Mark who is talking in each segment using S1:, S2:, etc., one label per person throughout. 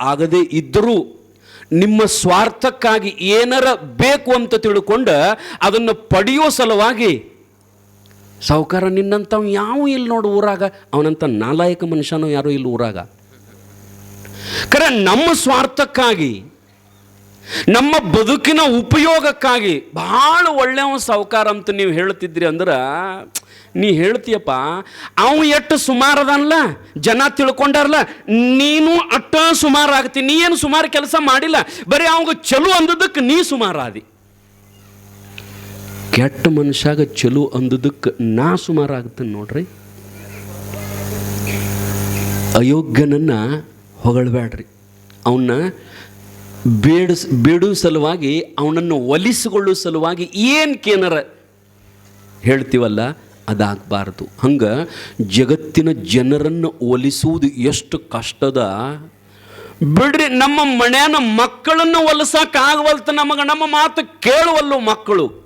S1: ಆಗದೇ ಇದ್ದರೂ ನಿಮ್ಮ ಸ್ವಾರ್ಥಕ್ಕಾಗಿ ಏನಾರ ಬೇಕು ಅಂತ ತಿಳ್ಕೊಂಡ ಅದನ್ನು ಪಡೆಯೋ ಸಲುವಾಗಿ ಸಾಹುಕಾರ ನಿನ್ನಂಥವ್ ಯಾವ ಇಲ್ಲಿ ನೋಡು ಊರಾಗ. ಅವನಂಥ ನಾಲಾಯಕ ಮನುಷ್ಯನೂ ಯಾರು ಇಲ್ಲಿ ಊರಾಗ. ಕರೆ ನಮ್ಮ ಸ್ವಾರ್ಥಕ್ಕಾಗಿ, ನಮ್ಮ ಬದುಕಿನ ಉಪಯೋಗಕ್ಕಾಗಿ ಬಹಳ ಒಳ್ಳೆಯವ ಸಾಹುಕಾರ ಅಂತ ನೀವು ಹೇಳ್ತಿದ್ರಿ ಅಂದ್ರೆ ನೀ ಹೇಳ್ತೀಯಪ್ಪ, ಅವ ಎಷ್ಟು ಸುಮಾರದಲ್ಲ ಜನ ತಿಳ್ಕೊಂಡಾರಲ್ಲ ನೀನು ಅಟ್ಟ ಸುಮಾರು ಆಗ್ತಿ, ನೀ ಏನು ಸುಮಾರು ಕೆಲಸ ಮಾಡಿಲ್ಲ, ಬರೀ ಅವಾಗ ಚಲೋ ಅಂದದಕ್ಕೆ ನೀ ಸುಮಾರಾದಿ ಕೆಟ್ಟ ಮನುಷ್ಯಾಗ ಚಲೋ ಅಂದದಕ್ಕೆ ನಾ ಸುಮಾರು ಆಗ್ತೇನೆ ನೋಡ್ರಿ. ಅಯೋಗ್ಯನನ್ನು ಹೊಗಳಬೇಡ್ರಿ ಅವನ್ನ ಬೇಡಿಸ್ ಬೇಡು ಸಲುವಾಗಿ, ಅವನನ್ನು ಒಲಿಸಿಕೊಳ್ಳುವ ಸಲುವಾಗಿ ಏನು ಕೇನರ ಹೇಳ್ತೀವಲ್ಲ ಅದಾಗಬಾರ್ದು. ಹಂಗೆ ಜಗತ್ತಿನ ಜನರನ್ನು ಒಲಿಸುವುದು ಎಷ್ಟು ಕಷ್ಟದ? ಬಿಡ್ರಿ, ನಮ್ಮ ಮನೆಯನ್ನು ಮಕ್ಕಳನ್ನು ಒಲಿಸಕ್ಕಾಗವಲ್ತು ನಮಗೆ, ನಮ್ಮ ಮಾತು ಕೇಳುವಲ್ಲು ಮಕ್ಕಳು.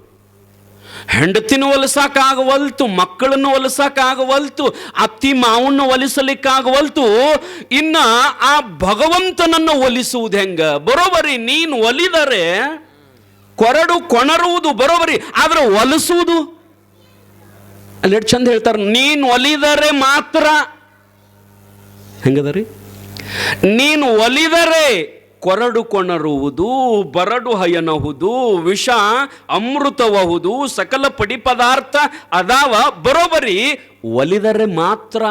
S1: ಹೆಂಡತಿನ ಒಲಿಸಕ್ಕಾಗವಲ್ತು ಮಕ್ಕಳನ್ನು ಒಲಿಸಕ್ಕಾಗವಲ್ತು ಅತ್ತಿ ಮಾವನ್ನ ಒಲಿಸಲಿಕ್ಕಾಗವಲ್ತು ಇನ್ನ ಆ ಭಗವಂತನನ್ನು ಒಲಿಸುವುದು ಹೆಂಗ? ಬರೋಬರಿ, ನೀನು ಒಲಿದರೆ ಕೊರಡು ಕೊಣರುವುದು ಬರೋಬರಿ, ಆದರೆ ಒಲಿಸುವುದು ಅಲ್ಲಿ ಎಷ್ಟು ಚಂದ ಹೇಳ್ತಾರೆ, ನೀನು ಒಲಿದರೆ ಮಾತ್ರ ಹೆಂಗದರಿ ನೀನು ಒಲಿದರೆ ಕೊರಡು ಕೊಣರುವುದು, ಬರಡು ಹಯನಹುದು, ವಿಷ ಅಮೃತವಹುದು, ಸಕಲ ಪಡಿ ಪದಾರ್ಥ ಅದಾವ, ಬರೋಬರಿ ಒಲಿದರೆ ಮಾತ್ರ.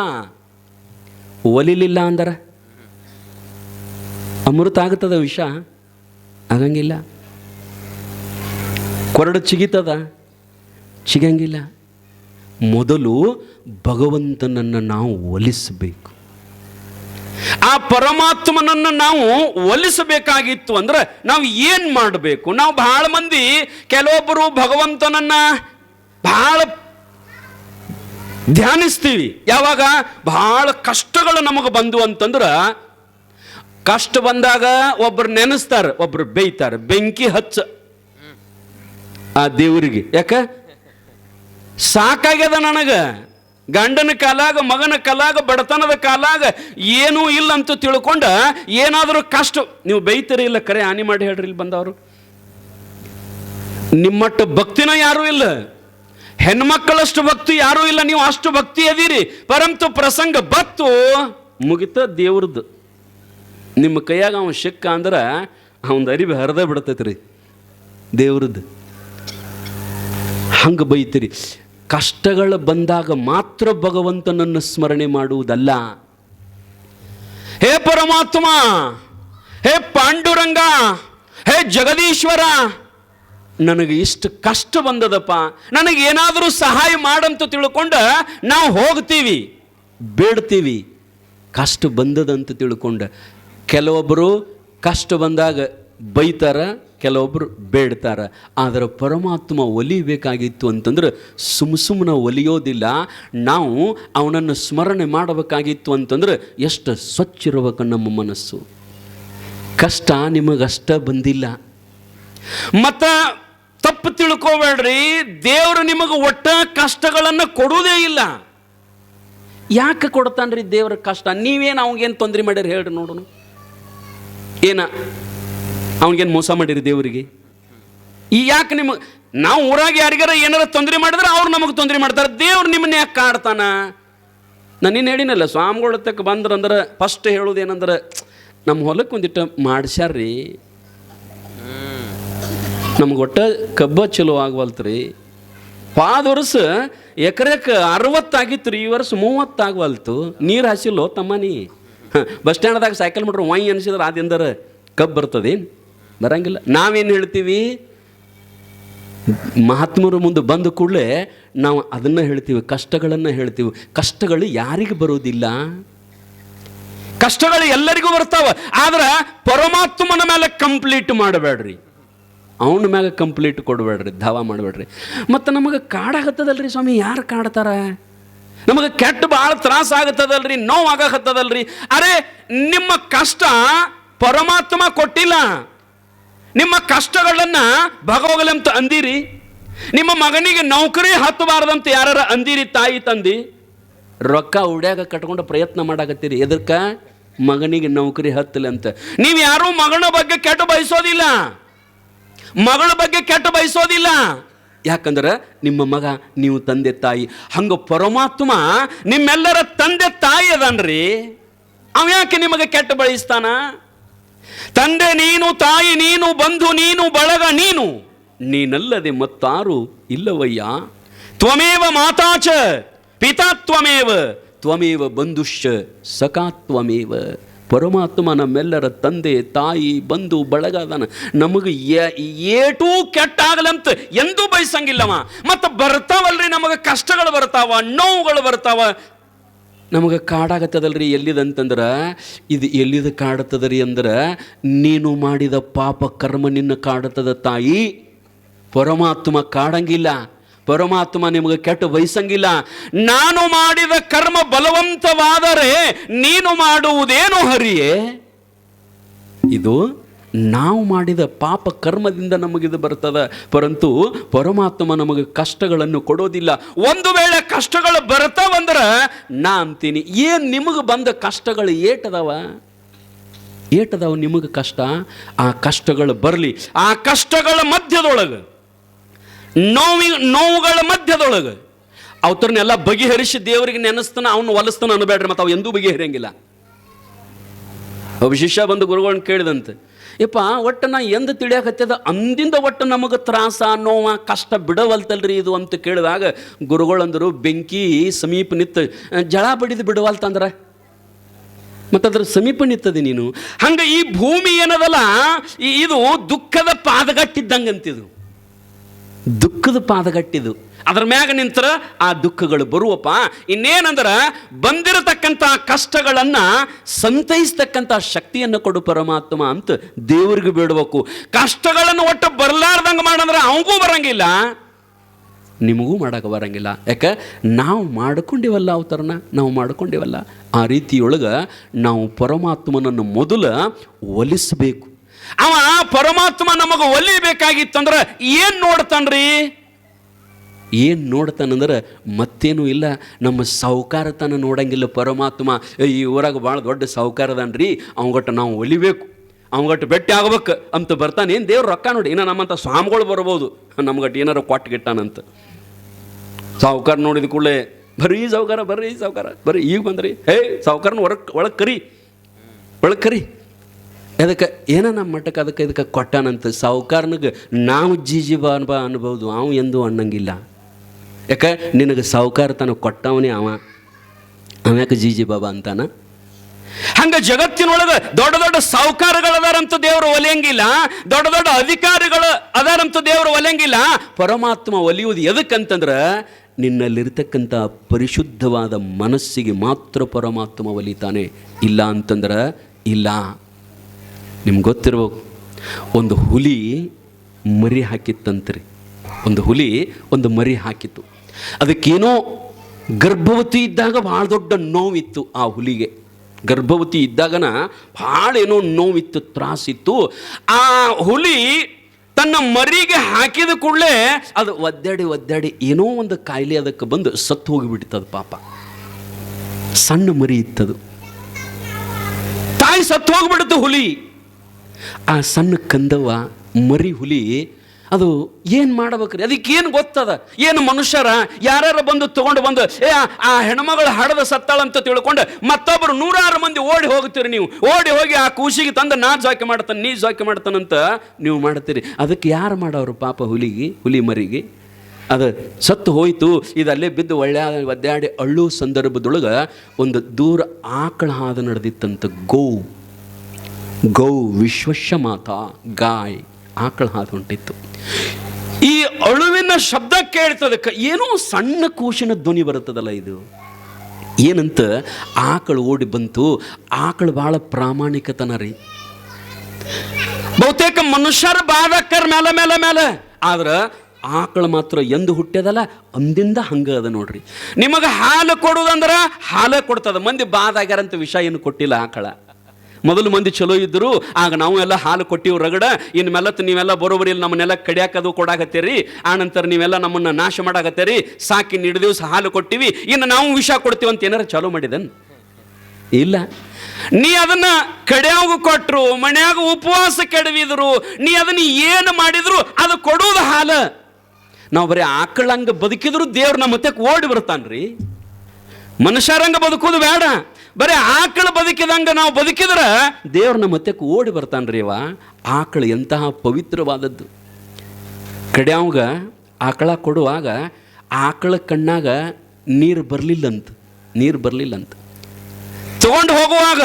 S1: ಒಲಿಲಿಲ್ಲ ಅಂದರೆ? ಅಮೃತ ಆಗುತ್ತದ ವಿಷ? ಆಗಂಗಿಲ್ಲ. ಕೊರಡು ಚಿಗಿತದ? ಚಿಗಂಗಿಲ್ಲ. ಮೊದಲು ಭಗವಂತನನ್ನು ನಾವು ಒಲಿಸಬೇಕು. ಆ ಪರಮಾತ್ಮನನ್ನು ನಾವು ಒಲಿಸಬೇಕಾಗಿತ್ತು ಅಂದ್ರೆ ನಾವು ಏನು ಮಾಡಬೇಕು? ನಾವು ಬಹಳ ಮಂದಿ ಕೆಲವೊಬ್ಬರು ಭಗವಂತನನ್ನು ಬಹಳ ಧ್ಯಾನಿಸ್ತೀವಿ. ಯಾವಾಗ? ಬಹಳ ಕಷ್ಟಗಳು ನಮಗೆ ಬಂದು ಅಂತಂದ್ರೆ ಕಷ್ಟ ಬಂದಾಗ ಒಬ್ರು ನೆನೆಸ್ತಾರೆ, ಒಬ್ರು ಬೇಯ್ತಾರೆ, ಬೆಂಕಿ ಹಚ್ಚ. ಆ ದೇವರಿಗೆ. ಯಾಕ? ಸಾಕಾಗ್ಯದ ನನಗೆ. ಗಂಡನ ಕಾಲಾಗ, ಮಗನ ಕಾಲಾಗ, ಬಡತನದ ಕಾಲಾಗ ಏನೂ ಇಲ್ಲ ಅಂತ ತಿಳ್ಕೊಂಡ ಏನಾದರೂ ಕಷ್ಟ. ನೀವು ಬೈತೀರಿ ಇಲ್ಲ ಕರೆ ಹಾನಿ ಮಾಡಿ ಹೇಳ್ರಿ ಇಲ್ಲಿ ಬಂದವರು. ನಿಮ್ಮಟ್ಟು ಭಕ್ತಿನ ಯಾರೂ ಇಲ್ಲ. ಹೆಣ್ಮಕ್ಕಳಷ್ಟು ಭಕ್ತಿ ಯಾರೂ ಇಲ್ಲ. ನೀವು ಅಷ್ಟು ಭಕ್ತಿ ಅದೀರಿ. ಪರಂತು ಪ್ರಸಂಗ ಬತ್ತು ಮುಗಿತ ದೇವ್ರದ್ದು. ನಿಮ್ಮ ಕೈಯಾಗ ಅವನು ಸಿಕ್ಕ ಅಂದ್ರೆ ಅವನ ಅರಿವಿ ಹರಿದ ಬಿಡ್ತೈತ್ರಿ ದೇವ್ರದ್ದು. ಹಂಗೆ ಬೈತೀರಿ. ಕಷ್ಟಗಳು ಬಂದಾಗ ಮಾತ್ರ ಭಗವಂತನನ್ನು ಸ್ಮರಣೆ ಮಾಡುವುದಲ್ಲ. ಹೇ ಪರಮಾತ್ಮ, ಹೇ ಪಾಂಡುರಂಗ, ಹೇ ಜಗದೀಶ್ವರ, ನನಗೆ ಇಷ್ಟು ಕಷ್ಟ ಬಂದದಪ್ಪ, ನನಗೆ ಏನಾದರೂ ಸಹಾಯ ಮಾಡಂತ ತಿಳ್ಕೊಂಡು ನಾವು ಹೋಗ್ತೀವಿ, ಬೇಡ್ತೀವಿ. ಕಷ್ಟ ಬಂದದಂತ ತಿಳ್ಕೊಂಡು. ಕೆಲವೊಬ್ಬರು ಕಷ್ಟ ಬಂದಾಗ ಬೈತಾರ ಕೆಲವೊಬ್ಬರು ಬೇಡ್ತಾರೆ, ಆದರೆ ಪರಮಾತ್ಮ ಒಲಿಬೇಕಾಗಿತ್ತು ಅಂತಂದ್ರೆ ಸುಮ್ ಸುಮ್ಮನೆ ಒಲಿಯೋದಿಲ್ಲ. ನಾವು ಅವನನ್ನು ಸ್ಮರಣೆ ಮಾಡಬೇಕಾಗಿತ್ತು ಅಂತಂದ್ರೆ ಎಷ್ಟು ಸ್ವಚ್ಛ ಇರಬೇಕು ನಮ್ಮ ಮನಸ್ಸು. ಕಷ್ಟ ನಿಮಗಷ್ಟ ಬಂದಿಲ್ಲ. ಮತ್ತು ತಪ್ಪು ತಿಳ್ಕೋಬೇಡ್ರಿ, ದೇವರು ನಿಮಗೆ ಒಟ್ಟ ಕಷ್ಟಗಳನ್ನು ಕೊಡುವುದೇ ಇಲ್ಲ. ಯಾಕೆ ಕೊಡ್ತಾನ್ರಿ ದೇವ್ರ ಕಷ್ಟ? ನೀವೇನು ಅವ್ಗೇನು ತೊಂದರೆ ಮಾಡ್ಯಾರ ಹೇಳ್ರಿ ನೋಡೋಣ. ಏನ? ಅವನಿಗೇನು ಮೋಸ ಮಾಡಿರಿ ದೇವರಿಗೆ? ಈ ಯಾಕೆ ನಿಮ್ಮ, ನಾವು ಊರಾಗ ಯಾರಿಗಾರ ಏನಾರ ತೊಂದರೆ ಮಾಡಿದ್ರೆ ಅವ್ರು ನಮಗೆ ತೊಂದರೆ ಮಾಡ್ತಾರೆ. ದೇವ್ರು ನಿಮ್ಮನ್ನ ಯಾಕೆ ಕಾಡ್ತಾನ? ನಾನು ಇನ್ನು ಹೇಳಿನಲ್ಲ, ಸ್ವಾಮಿಗಳ ತಕ್ಕ ಬಂದ್ರಂದ್ರೆ ಫಸ್ಟ್ ಹೇಳೋದೇನಂದ್ರೆ ನಮ್ಮ ಹೊಲಕ್ಕೆ ಒಂದಿಟ್ಟು ಮಾಡ್ಸ್ಯಾರ್ರಿ. ನಮ್ಗೆ ಒಟ್ಟ ಕಬ್ಬ ಚಲೋ ಆಗವಲ್ತ್ರಿ. ಪಾದ ವರ್ಷ ಎಕರೆಕ್ಕೆ ಅರವತ್ತಾಗಿತ್ತು ರೀ ಈ ವರ್ಷ ಮೂವತ್ತಾಗವಲ್ತು. ನೀರು ಹಸಿಲ್ಲೋ ತಮ್ಮನಿ. ಬಸ್ ಸ್ಟ್ಯಾಂಡ್ದಾಗ ಸೈಕಲ್ ಮಾಡ್ರು ವಾಯಿ ಅನಿಸಿದ್ರೆ ಆದಿಂದರ ಕಬ್ಬು ಬರ್ತದೆ ಬರಂಗಿಲ್ಲ. ನಾವೇನು ಹೇಳ್ತೀವಿ? ಮಹಾತ್ಮರು ಮುಂದೆ ಬಂದ ಕೂಡಲೇ ನಾವು ಅದನ್ನು ಹೇಳ್ತೀವಿ, ಕಷ್ಟಗಳನ್ನು ಹೇಳ್ತೀವಿ. ಕಷ್ಟಗಳು ಯಾರಿಗೆ ಬರೋದಿಲ್ಲ ಕಷ್ಟಗಳು ಎಲ್ಲರಿಗೂ ಬರ್ತಾವ. ಆದ್ರೆ ಪರಮಾತ್ಮನ ಮೇಲೆ ಕಂಪ್ಲೀಟ್ ಮಾಡಬೇಡ್ರಿ. ಅವನ ಮ್ಯಾಗ ಕಂಪ್ಲೀಟ್ ಕೊಡಬೇಡ್ರಿ, ಧಾವ ಮಾಡಬೇಡ್ರಿ. ಮತ್ತು ನಮಗೆ ಕಾಡಾಗತ್ತದಲ್ರಿ ಸ್ವಾಮಿ? ಯಾರು ಕಾಡ್ತಾರ? ನಮಗೆ ಕೆಟ್ಟ ಭಾಳ ತ್ರಾಸ ಆಗತ್ತದಲ್ರಿ ನೋವು ಆಗತ್ತದಲ್ರಿ ಅರೆ, ನಿಮ್ಮ ಕಷ್ಟ ಪರಮಾತ್ಮ ಕೊಟ್ಟಿಲ್ಲ. ನಿಮ್ಮ ಕಷ್ಟಗಳನ್ನು ಭಗವಗಲಂತ ಅಂದಿರಿ. ನಿಮ್ಮ ಮಗನಿಗೆ ನೌಕರಿ ಹತ್ತಬಾರ್ದಂತ ಯಾರು ಅಂದಿರಿ ತಾಯಿ ತಂದಿ. ರೊಕ್ಕ ಉಡ್ಯಾಗ ಕಟ್ಕೊಂಡು ಪ್ರಯತ್ನ ಮಾಡಾಕತ್ತೀರಿ. ಎದಕ್ಕ? ಮಗನಿಗೆ ನೌಕರಿ ಹತ್ತಲಿ ಅಂತ ನೀವು ಯಾರೂ ಮಗನ ಬಗ್ಗೆ ಕೆಟ್ಟ ಬಯಸೋದಿಲ್ಲ. ಮಗಳ ಬಗ್ಗೆ ಕೆಟ್ಟ ಬಯಸೋದಿಲ್ಲ. ಯಾಕಂದ್ರೆ ನಿಮ್ಮ ಮಗ ನೀವು ತಂದೆ ತಾಯಿ. ಹಂಗ ಪರಮಾತ್ಮ ನಿಮ್ಮೆಲ್ಲರ ತಂದೆ ತಾಯಿ ಅದನ್ರಿ. ಅವ ಯಾಕೆ ನಿಮಗೆ ಕೆಟ್ಟ ಬಯಸ್ತಾನ? ತಂದೆ ನೀನು, ತಾಯಿ ನೀನು, ಬಂಧು ನೀನು, ಬಳಗ ನೀನು. ನೀನಲ್ಲದೆ ಮತ್ತಾರು ಇಲ್ಲವಯ್ಯ? ತ್ವಮೇವ ಮಾತಾಚ, ಪಿತಾ ತ್ವಮೇವ ಬಂಧುಶ್ಚ, ಸಖಾ ತ್ವಮೇವ. ಪರಮಾತ್ಮ ನಮ್ಮೆಲ್ಲರ ತಂದೆ, ತಾಯಿ, ಬಂಧು, ಬಳಗದನ ನಮಗೆ ಏಟೂ ಕೆಟ್ಟಾಗಲಂತ ಎಂದೂ ಬಯಸಂಗಿಲ್ಲವ. ಮತ್ತು ಬರ್ತಾವಲ್ರಿ ನಮಗೆ ಕಷ್ಟಗಳು ಬರ್ತಾವ, ನೋವುಗಳು ಬರ್ತಾವ. ನಮಗೆ ಕಾಡಾಗತ್ತದಲ್ರಿ, ಎಲ್ಲಿದಂತಂದ್ರೆ, ಇದು ಎಲ್ಲಿದ ಕಾಡತ್ತದರಿ ಅಂದ್ರೆ, ನೀನು ಮಾಡಿದ ಪಾಪ ಕರ್ಮ ನಿನ್ನ ಕಾಡತ್ತದ ತಾಯಿ, ಪರಮಾತ್ಮ ಕಾಡಂಗಿಲ್ಲ, ಪರಮಾತ್ಮ ನಿಮಗೆ ಕೆಟ್ಟ ಬಯಸಂಗಿಲ್ಲ. ನಾನು ಮಾಡಿದ ಕರ್ಮ ಬಲವಂತವಾದರೆ ನೀನು ಮಾಡುವುದೇನು ಹರಿಯೇ? ಇದು ನಾವು ಮಾಡಿದ ಪಾಪ ಕರ್ಮದಿಂದ ನಮಗಿದು ಬರ್ತದೆ. ಪರಂತು ಪರಮಾತ್ಮ ನಮಗೆ ಕಷ್ಟಗಳನ್ನು ಕೊಡೋದಿಲ್ಲ. ಒಂದು ವೇಳೆ ಕಷ್ಟಗಳು ಬರ್ತಾವಂದ್ರೆ ನಾ ಅಂತೀನಿ, ಏನು ನಿಮಗೆ ಬಂದ ಕಷ್ಟಗಳು ಏಟದವ? ಏಟದವ ನಿಮಗೆ ಕಷ್ಟ? ಆ ಕಷ್ಟಗಳು ಬರಲಿ. ಆ ಕಷ್ಟಗಳ ಮಧ್ಯದೊಳಗೆ, ನೋವಿ, ನೋವುಗಳ ಮಧ್ಯದೊಳಗೆ ಅವತರನ್ನೆಲ್ಲ ಬಗೆಹರಿಸಿ ದೇವರಿಗೆ ನೆನೆಸ್ತಾನ, ಅವನು ಒಲಿಸ್ತಾನೆ ಅನ್ಬೇಡ್ರಿ ಮತ್ತು ಅವು ಎಂದೂ ಬಗೆಹರಿಯಂಗಿಲ್ಲ. ಒಬ್ಬ ಶಿಷ್ಯ ಬಂದು ಗುರುಗಳನ್ನ ಕೇಳಿದಂತೆ ಯಪ್ಪ, ಒಟ್ಟು ನಾ ಎಂದು ತಿಳಿಯಾಕತ್ತದ? ಅಂದಿಂದ ಒಟ್ಟು ನಮಗೆ ತ್ರಾಸ ನೋವ ಕಷ್ಟ ಬಿಡವಲ್ತಲ್ರಿ ಇದು ಅಂತ ಕೇಳಿದಾಗ ಗುರುಗಳಂದರು, ಬೆಂಕಿ ಸಮೀಪ ನಿತ್ತು ಜಳ ಬಡಿದು ಬಿಡವಲ್ತಂದ್ರೆ? ಮತ್ತು ಅದರ ಸಮೀಪ ನಿತ್ತದೆ ನೀನು. ಹಂಗೆ ಈ ಭೂಮಿ ಏನದಲ್ಲ ಇದು ದುಃಖದ ಪಾದಗಟ್ಟಿದ್ದಂಗಂತಿದು. ದುಃಖದ ಪಾದಗಟ್ಟಿದು. ಅದ್ರ ಮ್ಯಾಗ ನಿಂತರ ಆ ದುಃಖಗಳು ಬರುವಪ್ಪ. ಇನ್ನೇನಂದ್ರೆ ಬಂದಿರತಕ್ಕಂಥ ಕಷ್ಟಗಳನ್ನು ಸಂತೈಸ್ತಕ್ಕಂಥ ಶಕ್ತಿಯನ್ನು ಕೊಡು ಪರಮಾತ್ಮ ಅಂತ ದೇವರಿಗೆ ಬೇಡಬೇಕು. ಕಷ್ಟಗಳನ್ನು ಒಟ್ಟು ಬರಲಾರ್ದಂಗೆ ಮಾಡಂದ್ರೆ ಅವಂಗೂ ಬರಂಗಿಲ್ಲ. ನಿಮಗೂ ಮಾಡಕ್ಕೆ ಬರಂಗಿಲ್ಲ. ಯಾಕೆ? ನಾವು ಮಾಡ್ಕೊಂಡಿವಲ್ಲ ಅವತರನ, ನಾವು ಮಾಡ್ಕೊಂಡಿವಲ್ಲ. ಆ ರೀತಿಯೊಳಗೆ ನಾವು ಪರಮಾತ್ಮನನ್ನು ಮೊದಲು ಒಲಿಸಬೇಕು. ಅವ ಪರಮಾತ್ಮ ನಮಗೆ ಒಲಿಬೇಕಾಗಿತ್ತಂದ್ರೆ ಏನು ನೋಡ್ತಾನ್ರಿ? ಏನು ನೋಡ್ತಾನಂದ್ರೆ ಮತ್ತೇನೂ ಇಲ್ಲ. ನಮ್ಮ ಸಾಹುಕಾರತನ ನೋಡಂಗಿಲ್ಲ ಪರಮಾತ್ಮ. ಈ ಊರಾಗ ಭಾಳ ದೊಡ್ಡ ಸಾಹುಕಾರದನ್ರಿ. ಅವಂಗಟ್ಟು ನಾವು ಒಲಿಬೇಕು. ಅವಂಗಟ್ಟು ಬೆಟ್ಟಿ ಆಗ್ಬೇಕು ಅಂತ ಬರ್ತಾನೆ. ಏನು ದೇವ್ರು ರೊಕ್ಕ ನೋಡಿ. ಇನ್ನು ನಮ್ಮಂಥ ಸ್ವಾಮಿಗಳು ಬರ್ಬೋದು. ನಮ್ಗಟ್ಟು ಏನಾರು ಕೊಟ್ಟು ಗಿಟ್ಟಾನಂತ. ಸಾಹುಕಾರ ನೋಡಿದ ಕೂಡಲೇ ಬರೀ ಸಾಹುಕಾರ, ಬರ್ರಿ ಸಾಹುಕಾರ, ಬರ್ರಿ. ಈಗ ಬಂದ್ರಿ, ಹೇ ಸಾವುಕಾರನ ಹೊರಗೆ ಒಳಗೆ ಕರಿ. ಒಳಗೆ ಕರಿ. ಅದಕ್ಕೆ ಏನೋ ನಮ್ಮ ಮಟ್ಟಕ್ಕೆ ಅದಕ್ಕೆ ಇದಕ್ಕೆ ಕೊಟ್ಟಾನಂತ ಸಾಹುಕಾರನಿಗೆ ನಾವು ಜೀಜಿ ಬಾ ಅನ್ಬಾ ಅನ್ಬೋದು. ಅವು ಎಂದೂ ಅನ್ನಂಗಿಲ್ಲ. ಯಾಕೆ? ನಿನಗೆ ಸಾಹುಕಾರ ತನ ಕೊಟ್ಟವನೇ ಅವ. ಅವ್ಯಾಕೆ ಜಿ ಬಾಬಾ ಅಂತಾನ? ಹಂಗ ಜಗತ್ತಿನೊಳಗೆ ದೊಡ್ಡ ದೊಡ್ಡ ಸಾಹುಕಾರಗಳದಾರಂತ ದೇವರು ಒಲೆಯಂಗಿಲ್ಲ. ದೊಡ್ಡ ದೊಡ್ಡ ಅಧಿಕಾರಿಗಳು ಅದಾರಂತ ದೇವರು ಒಲೆಯಂಗಿಲ್ಲ. ಪರಮಾತ್ಮ ಒಲಿಯುವುದು ಎದಕ್ಕಂತಂದ್ರೆ ನಿನ್ನಲ್ಲಿರ್ತಕ್ಕಂಥ ಪರಿಶುದ್ಧವಾದ ಮನಸ್ಸಿಗೆ ಮಾತ್ರ ಪರಮಾತ್ಮ ಒಲಿತಾನೆ. ಇಲ್ಲ ಅಂತಂದ್ರೆ ಇಲ್ಲ. ನಿಮ್ಗೆ ಗೊತ್ತಿರ್ಬೇಕು, ಒಂದು ಹುಲಿ ಮರಿ ಹಾಕಿತ್ತಂತ್ರಿ. ಒಂದು ಹುಲಿ ಒಂದು ಮರಿ ಹಾಕಿತ್ತು. ಅದಕ್ಕೇನೋ ಗರ್ಭವತಿ ಇದ್ದಾಗ ಭಾಳ ದೊಡ್ಡ ನೋವಿತ್ತು ಆ ಹುಲಿಗೆ. ಗರ್ಭವತಿ ಇದ್ದಾಗನ ಭಾಳ ಏನೋ ನೋವಿತ್ತು, ತ್ರಾಸಿತ್ತು. ಆ ಹುಲಿ ತನ್ನ ಮರಿಗೆ ಹಾಕಿದ ಕೂಡಲೇ ಅದು ಒದ್ದಾಡಿ ಒದ್ದಾಡಿ ಏನೋ ಒಂದು ಕಾಯಿಲೆ ಅದಕ್ಕೆ ಬಂದು ಸತ್ತು ಹೋಗಿಬಿಡ್ತದ ಪಾಪ. ಸಣ್ಣ ಮರಿ ಇತ್ತದು. ತಾಯಿ ಸತ್ತು ಹೋಗ್ಬಿಡ್ತು ಹುಲಿ. ಆ ಸಣ್ಣ ಕಂದವ ಮರಿ ಹುಲಿ ಅದು ಏನು ಮಾಡ್ಬೇಕ್ರಿ? ಅದಕ್ಕೆ ಏನು ಗೊತ್ತದ? ಏನು ಮನುಷ್ಯರ? ಯಾರು ಬಂದು ತಗೊಂಡು ಬಂದು, ಏ, ಆ- ಹೆಣ್ಮಗಳು ಹಡದ ಸತ್ತಾಳಂತ ತಿಳ್ಕೊಂಡು ಮತ್ತೊಬ್ಬರು ನೂರಾರು ಮಂದಿ ಓಡಿ ಹೋಗ್ತೀರಿ ನೀವು. ಓಡಿ ಹೋಗಿ ಆ ಕೂಸಿಗೆ ತಂದು ನಾ ಜಾಕೆ ಮಾಡ್ತಾನೆ ನೀ ಜಾಕಿ ಮಾಡ್ತಾನಂತ ನೀವು ಮಾಡ್ತೀರಿ. ಅದಕ್ಕೆ ಯಾರು ಮಾಡೋರು ಪಾಪ ಹುಲಿಗೆ ಹುಲಿ ಮರಿಗೆ? ಅದು ಸತ್ತು ಹೋಯಿತು, ಇದಲ್ಲೇ ಬಿದ್ದು ಒಳ್ಳೆ ಒದ್ದಾಡಿ ಅಳ್ಳು ಸಂದರ್ಭದೊಳಗೆ ಒಂದು ದೂರ ಆಕಳ ಹಾದು ನಡೆದಿತ್ತಂತ ಗೋ. ಗೌ ವಿಶ್ವಶ ಮಾತಾ ಗಾಯ್. ಆಕಳ ಹಾದು ಹೊಂಟಿತ್ತು ಈ ಅಳುವಿನ ಶಬ್ದ ಕೇಳ್ತದಕ್ಕೆ ಏನೋ ಸಣ್ಣ ಕೂಸಿನ ಧ್ವನಿ ಬರುತ್ತದಲ್ಲ ಇದು. ಏನಂತ ಆಕಳು ಓಡಿ ಬಂತು. ಆಕಳು ಭಾಳ ಪ್ರಾಮಾಣಿಕತನ ರೀ. ಬಹುತೇಕ ಮನುಷ್ಯರ ಬಾಧಕರ್ ಮೇಲೆ ಮೇಲೆ ಮೇಲೆ ಆದ್ರೆ ಆಕಳು ಮಾತ್ರ ಎಂದು ಹುಟ್ಟ್ಯದಲ್ಲ ಅಂದಿಂದ ಹಂಗ ಅದ ನೋಡ್ರಿ. ನಿಮಗೆ ಹಾಲು ಕೊಡುದಂದ್ರೆ ಹಾಲೇ ಕೊಡ್ತದ. ಮಂದಿ ಬಾದಾಗ್ಯಾರಂತ ವಿಷಯ ಏನು ಕೊಟ್ಟಿಲ್ಲ ಆಕಳ. ಮೊದಲು ಮಂದಿ ಚಲೋ ಇದ್ದರು, ಆಗ ನಾವು ಎಲ್ಲ ಹಾಲು ಕೊಟ್ಟಿವಿ ರಗಡ ಇನ್ನು ಮೆಲ್ಲತ್ತು ನೀವೆಲ್ಲ ಬರೋಬರಿ ಇಲ್ಲಿ, ನಮ್ಮನ್ನೆಲ್ಲ ಕಡಿಯಾಕದು ಕೊಡಾಕತ್ತೀರಿ. ಆನಂತರ ನೀವೆಲ್ಲ ನಮ್ಮನ್ನು ನಾಶ ಮಾಡಾಕತ್ತೀರಿ. ಸಾಕಿ ನಿಡ ದಿವಸ ಹಾಲು ಕೊಟ್ಟಿವಿ, ಇನ್ನು ನಾವು ವಿಷ ಕೊಡ್ತೀವಿ ಅಂತ ಏನಾರ ಚಾಲೂ ಮಾಡಿದನ್? ಇಲ್ಲ. ನೀ ಅದನ್ನ ಕಡೆಯಾಗ ಕೊಟ್ಟರು ಮನೆಯಾಗ ಉಪವಾಸ ಕೆಡವಿದ್ರು, ನೀ ಅದನ್ನ ಏನು ಮಾಡಿದ್ರು, ಅದು ಕೊಡೋದು ಹಾಲ. ನಾವು ಬರೀ ಆಕಳಂಗ ಬದುಕಿದ್ರು ದೇವ್ರು ನಮ್ಮ ಮತ್ತೆ ಓಡಿ ಬರ್ತಾನ್ರಿ. ಮನುಷ್ಯರಂಗ ಬದುಕೋದು ಬೇಡ. ಬರೀ ಆಕಳು ಬದುಕಿದಂಗೆ ನಾವು ಬದುಕಿದ್ರೆ ದೇವ್ರ ನಮ್ಮ ಮತ್ತೆ ಓಡಿ ಬರ್ತಾನ್ರಿ ಅವ ಆಕಳು ಎಂತಹ ಪವಿತ್ರವಾದದ್ದು. ಕಡೆಯವಾಗ ಆಕಳ ಕೊಡುವಾಗ ಆಕಳ ಕಣ್ಣಾಗ ನೀರು ಬರಲಿಲ್ಲಂತ ನೀರು ಬರಲಿಲ್ಲಂತ. ತಗೊಂಡು ಹೋಗುವಾಗ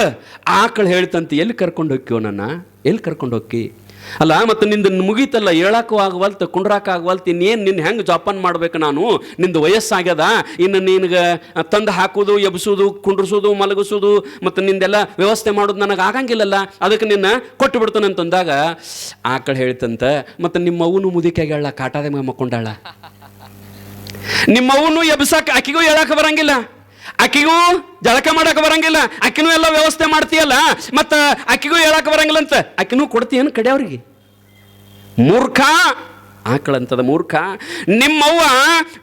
S1: ಆಕಳು ಹೇಳ್ತಂತ, ಎಲ್ಲಿ ಕರ್ಕೊಂಡು ಹೋಗ್ಕೋ ನನ್ನ? ಎಲ್ಲಿ ಕರ್ಕೊಂಡು ಹೋಗಿ ಅಲ್ಲ, ಮತ್ತು ನಿಂದ ಮುಗೀತಲ್ಲ ಹೇಳಕ್ಕೂ ಆಗವಲ್ತು, ಕುಂಡ್ರಾಕ ಆಗವಲ್ತು, ಇನ್ನೇನು ನಿನ್ನ ಹೆಂಗೆ ಜೋಪಾನ ಮಾಡ್ಬೇಕು ನಾನು? ನಿಂದು ವಯಸ್ಸಾಗ್ಯದ? ಇನ್ನು ನಿನಗೆ ತಂದು ಹಾಕೋದು, ಎಬ್ಸೋದು, ಕುಂಡ್ರಿಸೋದು, ಮಲಗಿಸೋದು, ಮತ್ತು ನಿಂದೆಲ್ಲ ವ್ಯವಸ್ಥೆ ಮಾಡೋದು ನನಗೆ ಆಗಂಗಿಲ್ಲಲ್ಲ. ಅದಕ್ಕೆ ನಿನ್ನ ಕೊಟ್ಟು ಬಿಡ್ತಾನೆ ಅಂತಂದಾಗ ಆಕಳು ಹೇಳ್ತಂತ, ಮತ್ತು ನಿಮ್ಮ ಅವನು ಮುದಿಕಾಗ್ಯಾಳ ಕಾಟಾದ ಮ್ಯಾಗ ಮಕ್ಕೊಂಡಾಳ. ನಿಮ್ಮ ಅವನು ಎಬ್ಸಕ್ಕೆ ಆಕಿಗೂ ಹೇಳಕ್ಕೆ ಬರಂಗಿಲ್ಲ. ಆಕಿಗೂ ಜಳಕ ಮಾಡಕ್ಕೆ ಬರಂಗಿಲ್ಲ. ಆಕಿನೂ ಎಲ್ಲ ವ್ಯವಸ್ಥೆ ಮಾಡ್ತೀಯಲ್ಲ. ಮತ್ತು ಆಕಿಗೂ ಹೇಳಕ್ಕೆ ಬರಂಗಿಲ್ಲ ಅಂತ ಆಕಿನೂ ಕಡೆ ಅವ್ರಿಗೆ? ಮೂರ್ಖ ಆಕಳಂತದ ಮೂರ್ಖ. ನಿಮ್ಮವ್ವ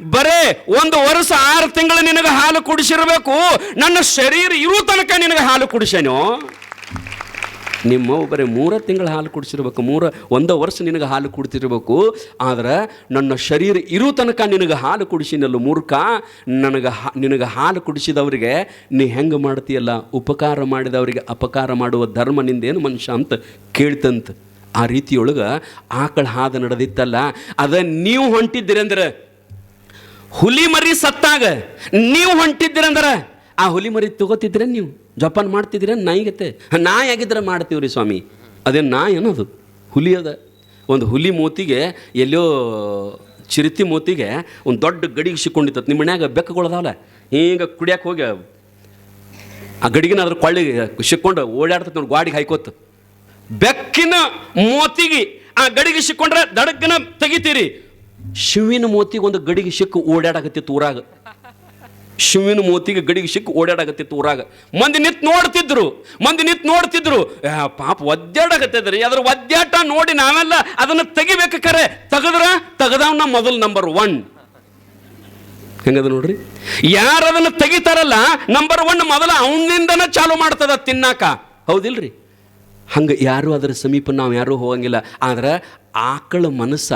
S1: ಬರೇ ಒಂದು ವರ್ಷ ಆರು ತಿಂಗಳು ನಿನಗೆ ಹಾಲು ಕುಡಿಸಿರ್ಬೇಕು. ನನ್ನ ಶರೀರ ಇರೋ ತನಕ ನಿನಗೆ ಹಾಲು ಕುಡಿಸೇನೋ? ನಿಮ್ಮವ್ವ ಬರೀ ಮೂರ ತಿಂಗಳ ಹಾಲು ಕುಡಿಸಿರ್ಬೇಕು, ಮೂರ, ಒಂದು ವರ್ಷ ನಿನಗೆ ಹಾಲು ಕುಡಿತಿರ್ಬೇಕು, ಆದ್ರೆ ನನ್ನ ಶರೀರ ಇರೋ ತನಕ ನಿನಗೆ ಹಾಲು ಕುಡಿಸಿನಲ್ಲ ಮೂರ್ಖ, ನನಗೆ ಹಾ, ನಿನಗೆ ಹಾಲು ಕುಡಿಸಿದವರಿಗೆ ನೀ ಹೆಂಗೆ ಮಾಡ್ತೀಯಲ್ಲ? ಉಪಕಾರ ಮಾಡಿದವರಿಗೆ ಅಪಕಾರ ಮಾಡುವ ಧರ್ಮ ನಿಂದೇನು ಮನುಷ್ಯ ಅಂತ ಕೇಳ್ತಂತ. ಆ ರೀತಿಯೊಳಗೆ ಆಕಳ ಹಾದ ನಡೆದಿತ್ತಲ್ಲ, ಅದ ನೀವು ಹೊಂಟಿದ್ದೀರಂದ್ರೆ ಹುಲಿ ಮರಿ ಸತ್ತಾಗ ನೀವು ಹೊಂಟಿದ್ದೀರಂದ್ರೆ ಆ ಹುಲಿ ಮರಿ ತಗೋತಿದ್ರೆ ನೀವು ಜಪಾನ್ ಮಾಡ್ತಿದ್ದೀರ? ನಾಯಿಗತ್ತೆ ನಾಯಿ ಆಗಿದ್ರೆ ರೀ ಸ್ವಾಮಿ. ಅದೇನು ನಾಯಿ ಅನ್ನೋದು. ಹುಲಿ ಅದ. ಒಂದು ಹುಲಿ ಮೂತಿಗೆ ಎಲ್ಲೋ ಚಿರಿತಿ ಮೂತಿಗೆ ಒಂದು ದೊಡ್ಡ ಗಡಿಗೆ ಸಿಕ್ಕೊಂಡಿತ್ತು ನಿಮ್ಮ ಮನ್ಯಾಗ ಬೆಕ್ಕುಗಳದಾವಲ್ಲ ಈಗ ಕುಡಿಯಕ್ಕೆ ಹೋಗಿ ಆ ಗಡಿಗಿನ ಅದ್ರ ಕೊಳ್ಳಿಗೆ ಸಿಕ್ಕೊಂಡು ಓಡಾಡ್ತೈತೆ ನೋಡಿ ಗಾಡಿಗೆ ಹಾಯ್ಕೋತ ಬೆಕ್ಕಿನ ಮೋತಿಗೆ ಆ ಗಡಿಗೆ ಸಿಕ್ಕೊಂಡ್ರೆ ದಡಗ್ಗನ ತೆಗಿತೀರಿ. ಶಿವಿನ ಮೋತಿಗೆ ಒಂದು ಗಡಿಗೆ ಸಿಕ್ಕು ಓಡಾಡಕತ್ತಿತ್ತು ಊರಾಗ. ಶಿವಿನ ಮೂತಿಗೆ ಗಡಿಗೆ ಸಿಕ್ಕಿ ಓಡಾಡಕತ್ತಿತ್ತು ಊರಾಗ. ಮಂದಿ ನಿಂತು ನೋಡ್ತಿದ್ರು, ಮಂದಿ ನಿಂತು ನೋಡ್ತಿದ್ರು. ಪಾಪ ಒದ್ದಾಡಕತ್ತಿದ್ರಿ ಅದ್ರ. ಒದ್ದಾಟ ನೋಡಿ ನಾವೆಲ್ಲ ಅದನ್ನು ತೆಗಿಬೇಕು ಕರೆ. ತೆಗೆದ್ರ? ತೆಗದವನ ಮೊದಲು ನಂಬರ್ ಒನ್ ಹೆಂಗದ ನೋಡ್ರಿ? ಯಾರು ಅದನ್ನು ತೆಗಿತಾರಲ್ಲ ನಂಬರ್ ಒನ್ ಮೊದಲ ಅವನಿಂದನ ಚಾಲು ಮಾಡ್ತದ ತಿನ್ನಾಕ. ಹೌದಿಲ್ರಿ? ಹಂಗೆ ಯಾರು ಅದರ ಸಮೀಪ ನಾವು ಯಾರೂ ಹೋಗಂಗಿಲ್ಲ. ಆದ್ರೆ ಆಕಳ ಮನಸ್ಸ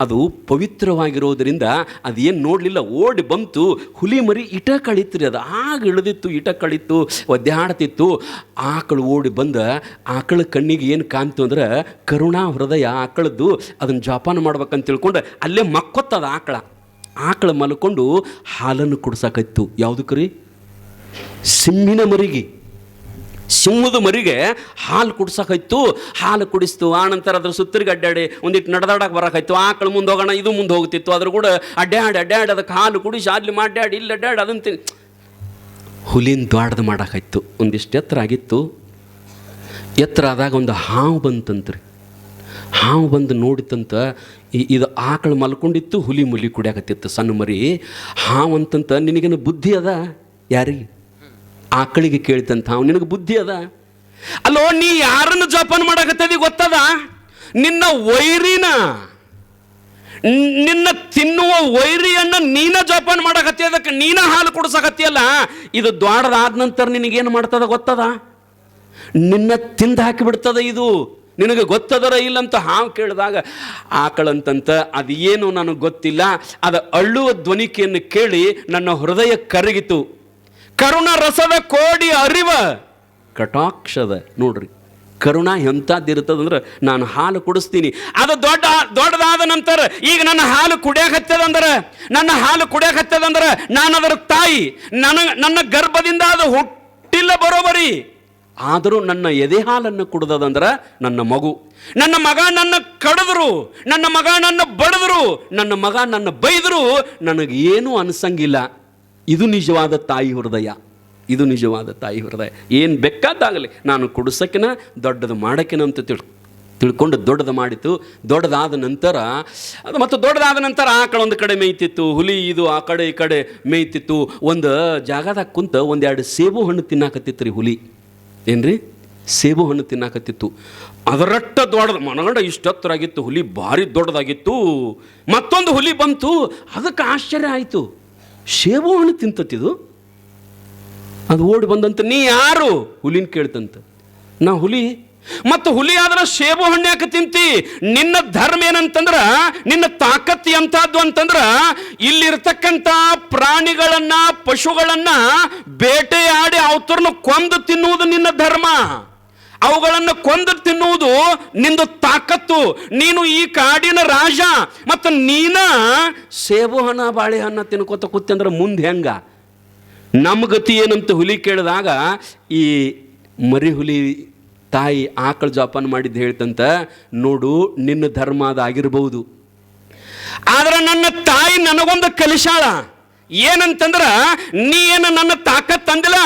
S1: ಅದು ಪವಿತ್ರವಾಗಿರೋದರಿಂದ ಅದೇನು ನೋಡಲಿಲ್ಲ, ಓಡಿ ಬಂತು, ಹುಲಿ ಮರಿ ಇಟ ಕಳೀತ್ರಿ, ಅದು ಆಗ ಇಳಿದಿತ್ತು, ಇಟ ಕಳೀತು, ಒದ್ದಾಡ್ತಿತ್ತು. ಆಕಳು ಓಡಿ ಬಂದ, ಆಕಳ ಕಣ್ಣಿಗೆ ಏನು ಕಾಣ್ತು ಅಂದ್ರೆ ಕರುಣಾ ಹೃದಯ ಆಕಳದ್ದು, ಅದನ್ನು ಜೋಪಾನ ಮಾಡ್ಬೇಕಂತ ತಿಳ್ಕೊಂಡು ಅಲ್ಲೇ ಮಕ್ಕೊತ್ತದ ಆಕಳ. ಆಕಳ ಮಲ್ಕೊಂಡು ಹಾಲನ್ನು ಕುಡ್ಸಕತ್ತು ಯಾವುದಕ್ಕೆ ರೀ ಸಿಂಹಿನ ಮರಿಗೆ. ಸಿಂಹದ ಮರಿಗೆ ಹಾಲು ಕುಡ್ಸಕೈತು ಹಾಲು ಕುಡಿಸ್ತು ಆನಂತರ ಅದ್ರ ಸುತ್ತರಿಗೆ ಅಡ್ಡಾಡಿ ಒಂದಿಟ್ಟು ನಡೆದಾಡಕ್ಕೆ ಬರಕಾಯ್ತು. ಆಕಳು ಮುಂದೆ ಹೋಗೋಣ, ಇದು ಮುಂದೆ ಹೋಗ್ತಿತ್ತು. ಅದ್ರ ಕೂಡ ಅಡ್ಡಾಡಿ ಅಡ್ಡಾಡಿ ಅದಕ್ಕೆ ಹಾಲು ಕುಡಿಸಿ ಅಲ್ಲಿ ಮಾಡ್ಯಾಡಿ ಇಲ್ಲಿ ಅಡ್ಡಾಡಿ ಅದನ್ನು ತಿನ್ ಹುಲಿನ ದ್ವಾಡ್ದು ಒಂದಿಷ್ಟು ಎತ್ತರ ಆಗಿತ್ತು. ಎತ್ತರ ಆದಾಗ ಒಂದು ಹಾವು ಬಂತಂತ್ರಿ. ಹಾವು ಬಂದು ನೋಡಿತಂತ ಈ- ಇದು ಆಕಳು ಮಲ್ಕೊಂಡಿತ್ತು, ಹುಲಿ ಮುಲಿ ಕುಡಿಯಾಕತ್ತಿತ್ತು. ಸಣ್ಣ ಮರಿ, ಹಾವು ಅಂತಂತ ನಿನಗೇನು ಬುದ್ಧಿ ಅದ? ಯಾರಿಗೆ? ಆಕಳಿಗೆ ಕೇಳಿದಂತ ಹಾವು, ನಿನಗೆ ಬುದ್ಧಿ ಅದ? ಅಲ್ಲೋ, ನೀ ಯಾರನ್ನು ಜೋಪಾನ ಮಾಡಕತ್ತದಿ ಗೊತ್ತದ? ನಿನ್ನ ವೈರಿನ, ನಿನ್ನ ತಿನ್ನುವ ವೈರಿಯನ್ನ ನೀನ ಜೋಪಾನ ಮಾಡಕತ್ತಿ, ಅದಕ್ಕೆ ನೀನ ಹಾಲು ಕುಡಿಸಕತ್ತಿಯಲ್ಲ ಇದು ದ್ವಾಡದಾದ ನಂತರ ನಿನಗೇನು ಮಾಡ್ತದ ಗೊತ್ತದ? ನಿನ್ನ ತಿಂದು ಹಾಕಿಬಿಡ್ತದ ಇದು? ನಿನಗೆ ಗೊತ್ತದರ ಇಲ್ಲಂತ ಹಾವು ಕೇಳಿದಾಗ, ಆಕಳಂತಂತ ಅದು ಏನು ನನಗೆ ಗೊತ್ತಿಲ್ಲ. ಅದು ಅಳ್ಳುವ ಧ್ವನಿಕೆಯನ್ನು ಕೇಳಿ ನನ್ನ ಹೃದಯ ಕರಗಿತು. ಕರುಣ ರಸದ ಕೋಡಿ ಅರಿವ. ಕಟಾಕ್ಷದ, ನೋಡ್ರಿ, ಕರುಣ ಎಂಥದ್ದಿರ್ತದಂದ್ರೆ ನಾನು ಹಾಲು ಕುಡಿಸ್ತೀನಿ. ಅದು ದೊಡ್ಡ, ದೊಡ್ಡದಾದ ನಂತರ ಈಗ ನನ್ನ ಹಾಲು ಕುಡಿಯಕತ್ತದಂದ್ರೆ ನನ್ನ ಹಾಲು ಕುಡಿಯಕತ್ತದಂದ್ರೆ ನಾನು ಅದರ ತಾಯಿ, ನನ್ನ ನನ್ನ ಗರ್ಭದಿಂದ ಅದು ಹುಟ್ಟಿಲ್ಲ ಬರೋಬರಿ. ಆದರೂ ನನ್ನ ಎದೆ ಹಾಲನ್ನು ಕುಡ್ದದಂದ್ರೆ ನನ್ನ ಮಗು. ನನ್ನ ಮಗ ನನ್ನ ಕಡಿದ್ರು, ನನ್ನ ಮಗ ನನ್ನ ಬಡಿದ್ರು, ನನ್ನ ಮಗ ನನ್ನ ಬೈದರು, ನನಗೇನು ಅನ್ಸಂಗಿಲ್ಲ. ಇದು ನಿಜವಾದ ತಾಯಿ ಹೃದಯ. ಇದು ನಿಜವಾದ ತಾಯಿ ಹೃದಯ. ಏನು ಬೇಕಾದಾಗಲಿ ನಾನು ಕುಡಿಸೋಕಿನ, ದೊಡ್ಡದು ಮಾಡೋಕಿನ ಅಂತ ತಿಳ್, ತಿಳ್ಕೊಂಡು ದೊಡ್ಡದು ಮಾಡಿತು. ದೊಡ್ಡದಾದ ನಂತರ, ಅದು ಮತ್ತು ದೊಡ್ಡದಾದ ನಂತರ ಆಕಳ ಒಂದು ಕಡೆ ಮೇಯ್ತಿತ್ತು. ಹುಲಿ ಇದು ಆ ಕಡೆ ಈ ಕಡೆ ಮೇಯ್ತಿತ್ತು. ಒಂದು ಜಾಗದಾಗ ಕುಂತ ಒಂದೆರಡು ಸೇಬು ಹಣ್ಣು ತಿನ್ನಾಕತ್ತಿತ್ತು ರೀ ಹುಲಿ. ಏನ್ರಿ? ಸೇಬು ಹಣ್ಣು ತಿನ್ನಾಕತ್ತಿತ್ತು. ಅದರಟ್ಟ ದೊಡ್ಡದು, ಮನಗಂಡ ಇಷ್ಟತ್ತರಾಗಿತ್ತು. ಹುಲಿ ಭಾರಿ ದೊಡ್ಡದಾಗಿತ್ತು. ಮತ್ತೊಂದು ಹುಲಿ ಬಂತು. ಅದಕ್ಕೆ ಆಶ್ಚರ್ಯ ಆಯಿತು. ಸೇಬು ಹಣ್ಣು ತಿಂತತ್ತಿದು ಅದು ಓಡಿ ಬಂದಂತ, ನೀ ಯಾರು? ಹುಲಿನ ಕೇಳ್ತಂತ. ನಾ ಹುಲಿ. ಮತ್ತು ಹುಲಿ ಆದ್ರೆ ಸೇಬು ಹಣ್ಣು ತಿಂತಿ? ನಿನ್ನ ಧರ್ಮ ಏನಂತಂದ್ರೆ, ನಿನ್ನ ತಾಕತ್ತು ಎಂಥದ್ದು ಅಂತಂದ್ರೆ, ಇಲ್ಲಿರ್ತಕ್ಕಂಥ ಪ್ರಾಣಿಗಳನ್ನ, ಪಶುಗಳನ್ನ ಬೇಟೆಯಾಡಿ ಅವತರನ್ನು ಕೊಂದು ತಿನ್ನುವುದು ನಿನ್ನ ಧರ್ಮ. ಅವುಗಳನ್ನು ಕೊಂದು ತಿನ್ನುವುದು ನಿಂದು ತಾಕತ್ತು. ನೀನು ಈ ಕಾಡಿನ ರಾಜ ಮತ್ತು ನೀನ ಸೇಬು ಹಣ್ಣ ಬಾಳೆಹಣ್ಣ ತಿನ್ಕೋತ ಕೂತಂದ್ರೆ ಮುಂದೆ ಹೆಂಗ? ನಮ್ಮ ಗತಿ ಏನಂತ ಹುಲಿ ಕೇಳಿದಾಗ ಈ ಮರಿ ಹುಲಿ ತಾಯಿ ಆಕಳ ಜೋಪಾನ ಮಾಡಿದ್ದು ಹೇಳ್ತಂತ, ನೋಡು, ನಿನ್ನ ಧರ್ಮ ಅದಾಗಿರ್ಬೋದು ಆದರೆ ನನ್ನ ತಾಯಿ ನನಗೊಂದು ಕಲಿಸಾಳ. ಏನಂತಂದ್ರ, ನೀ ಏನು ನನ್ನ ತಾಕತ್ ತಂದಿಲ್ಲ,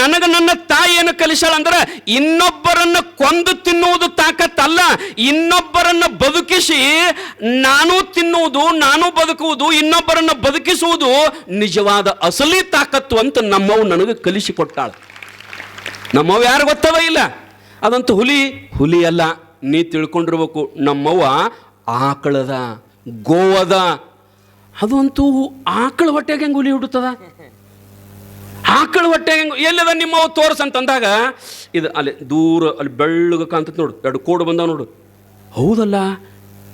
S1: ನನಗೆ ನನ್ನ ತಾಯಿ ಏನು ಕಲಿಸಲ್ಲ ಅಂದ್ರ, ಇನ್ನೊಬ್ಬರನ್ನ ಕೊಂದು ತಿನ್ನುವುದು ತಾಕತ್ ಅಲ್ಲ. ಇನ್ನೊಬ್ಬರನ್ನ ಬದುಕಿಸಿ ನಾನು ತಿನ್ನುವುದು, ನಾನು ಬದುಕುವುದು, ಇನ್ನೊಬ್ಬರನ್ನ ಬದುಕಿಸುವುದು ನಿಜವಾದ ಅಸಲಿ ತಾಕತ್ತು ಅಂತ ನಮ್ಮವು ನನಗೆ ಕಲಿಸಿಕೊಟ್ಟಾಳ ನಮ್ಮವ್ ಯಾರು ಗೊತ್ತವ ಇಲ್ಲ? ಅದಂತೂ ಹುಲಿ ಹುಲಿ ಅಲ್ಲ, ನೀ ತಿಳ್ಕೊಂಡಿರ್ಬೇಕು, ನಮ್ಮವ್ವ ಆಕಳದ, ಗೋವದ ಅದು ಅಂತೂ ಆಕಳ ಹೊಟ್ಟೆಗೆ ಹೆಂಗೆ ಹುಲಿ ಹುಡುತ್ತದ ಆಕಳ ಹೊಟ್ಟೆಗೆ ಹೆಂಗೆ ಎಲ್ಲದ ನಿಮ್ಮವ್ವ ಅಂತ ಅಂತಂದಾಗ, ಇದು ಅಲ್ಲಿ ದೂರ, ಅಲ್ಲಿ ಬೆಳ್ಳಗ ಕಾಂತ ನೋಡು, ಎರಡು ಕೋಡು ಬಂದ ನೋಡು. ಹೌದಲ್ಲ,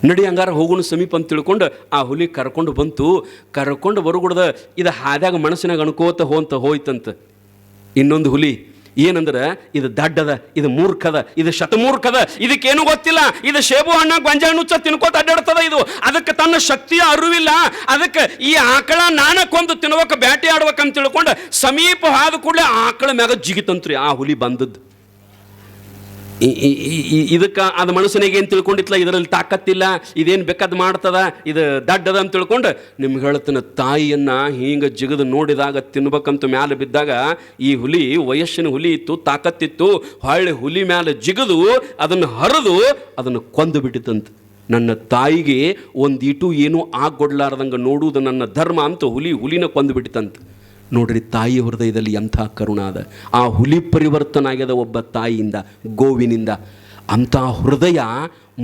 S1: ನಡಿ ಹಂಗಾರ ಹೋಗೋಣ ಸಮೀಪ ಅಂತ ತಿಳ್ಕೊಂಡು ಆ ಹುಲಿ ಕರ್ಕೊಂಡು ಬಂತು. ಕರ್ಕೊಂಡು ಬರುಗುಡ್ದ ಇದು ಹಾದ್ಯಾಗ ಮನಸ್ಸಿನಾಗ ಅನ್ಕೋತ ಹೋಂತ ಹೋಯ್ತಂತ. ಇನ್ನೊಂದು ಹುಲಿ ಏನಂದ್ರೆ, ಇದು ದಡ್ಡದ, ಇದು ಮೂರ್ಖದ, ಇದು ಶತಮೂರ್ಖದ, ಇದಕ್ಕೇನು ಗೊತ್ತಿಲ್ಲ. ಇದು ಸೇಬು ಹಣ್ಣ, ಗೊಂಜಾ ನುಚ್ಚ ತಿನ್ಕೋತ ಅಡ್ಡಾಡ್ತದ ಇದು. ಅದಕ್ಕೆ ತನ್ನ ಶಕ್ತಿಯ ಅರಿವಿಲ್ಲ. ಅದಕ್ಕೆ ಈ ಆಕಳ ನಾನ ಕೊಂದು ತಿನ್ಬೇಕು ಬ್ಯಾಟಿ ಆಡ್ಬೇಕಂತ ತಿಳ್ಕೊಂಡು ಸಮೀಪ ಹಾದ ಕೂಡಲೇ ಆಕಳ ಮ್ಯಾಗ ಜಿಗಿತಂತ್ರಿ. ಆ ಹುಲಿ ಬಂದದ್ದು. ಇದಕ್ಕೆ ಅದು ಮನುಷ್ಯನಿಗೆ ಏನು ತಿಳ್ಕೊಂಡಿತ್ಲ? ಇದರಲ್ಲಿ ತಾಕತ್ತಿಲ್ಲ, ಇದೇನು ಬೇಕಾದ್ ಮಾಡ್ತದ? ಇದು ದಡ್ಡದ ಅಂತ ತಿಳ್ಕೊಂಡು ನಿಮ್ಗೆ ಹೇಳ್ತಾನೆ, ತಾಯಿಯನ್ನ ಹಿಂಗೆ ಜಿಗದು ನೋಡಿದಾಗ, ತಿನ್ಬೇಕಂತ ಮ್ಯಾಲೆ ಬಿದ್ದಾಗ, ಈ ಹುಲಿ, ವಯಸ್ಸಿನ ಹುಲಿ ಇತ್ತು, ತಾಕತ್ತಿತ್ತು, ಹೊಳ್ಳಿ ಹುಲಿ ಮ್ಯಾಲೆ ಜಿಗದು, ಅದನ್ನು ಹರಿದು, ಅದನ್ನು ಕೊಂದು ಬಿಟ್ಟಿತಂತ ನನ್ನ ತಾಯಿಗೆ ಒಂದಿಟು ಏನೂ ಆಗೊಡ್ಲಾರ್ದಂಗೆ ನೋಡುವುದು ನನ್ನ ಧರ್ಮ ಅಂತ ಹುಲಿ ಹುಲಿನ ಕೊಂದು ಬಿಟ್ಟಿತ್ತಂತ. ನೋಡ್ರಿ ತಾಯಿ ಹೃದಯದಲ್ಲಿ ಎಂಥ ಕರುಣ ಅದ ಆ ಹುಲಿ ಪರಿವರ್ತನ ಆಗ್ಯದ ಒಬ್ಬ ತಾಯಿಯಿಂದ, ಗೋವಿನಿಂದ. ಅಂಥ ಹೃದಯ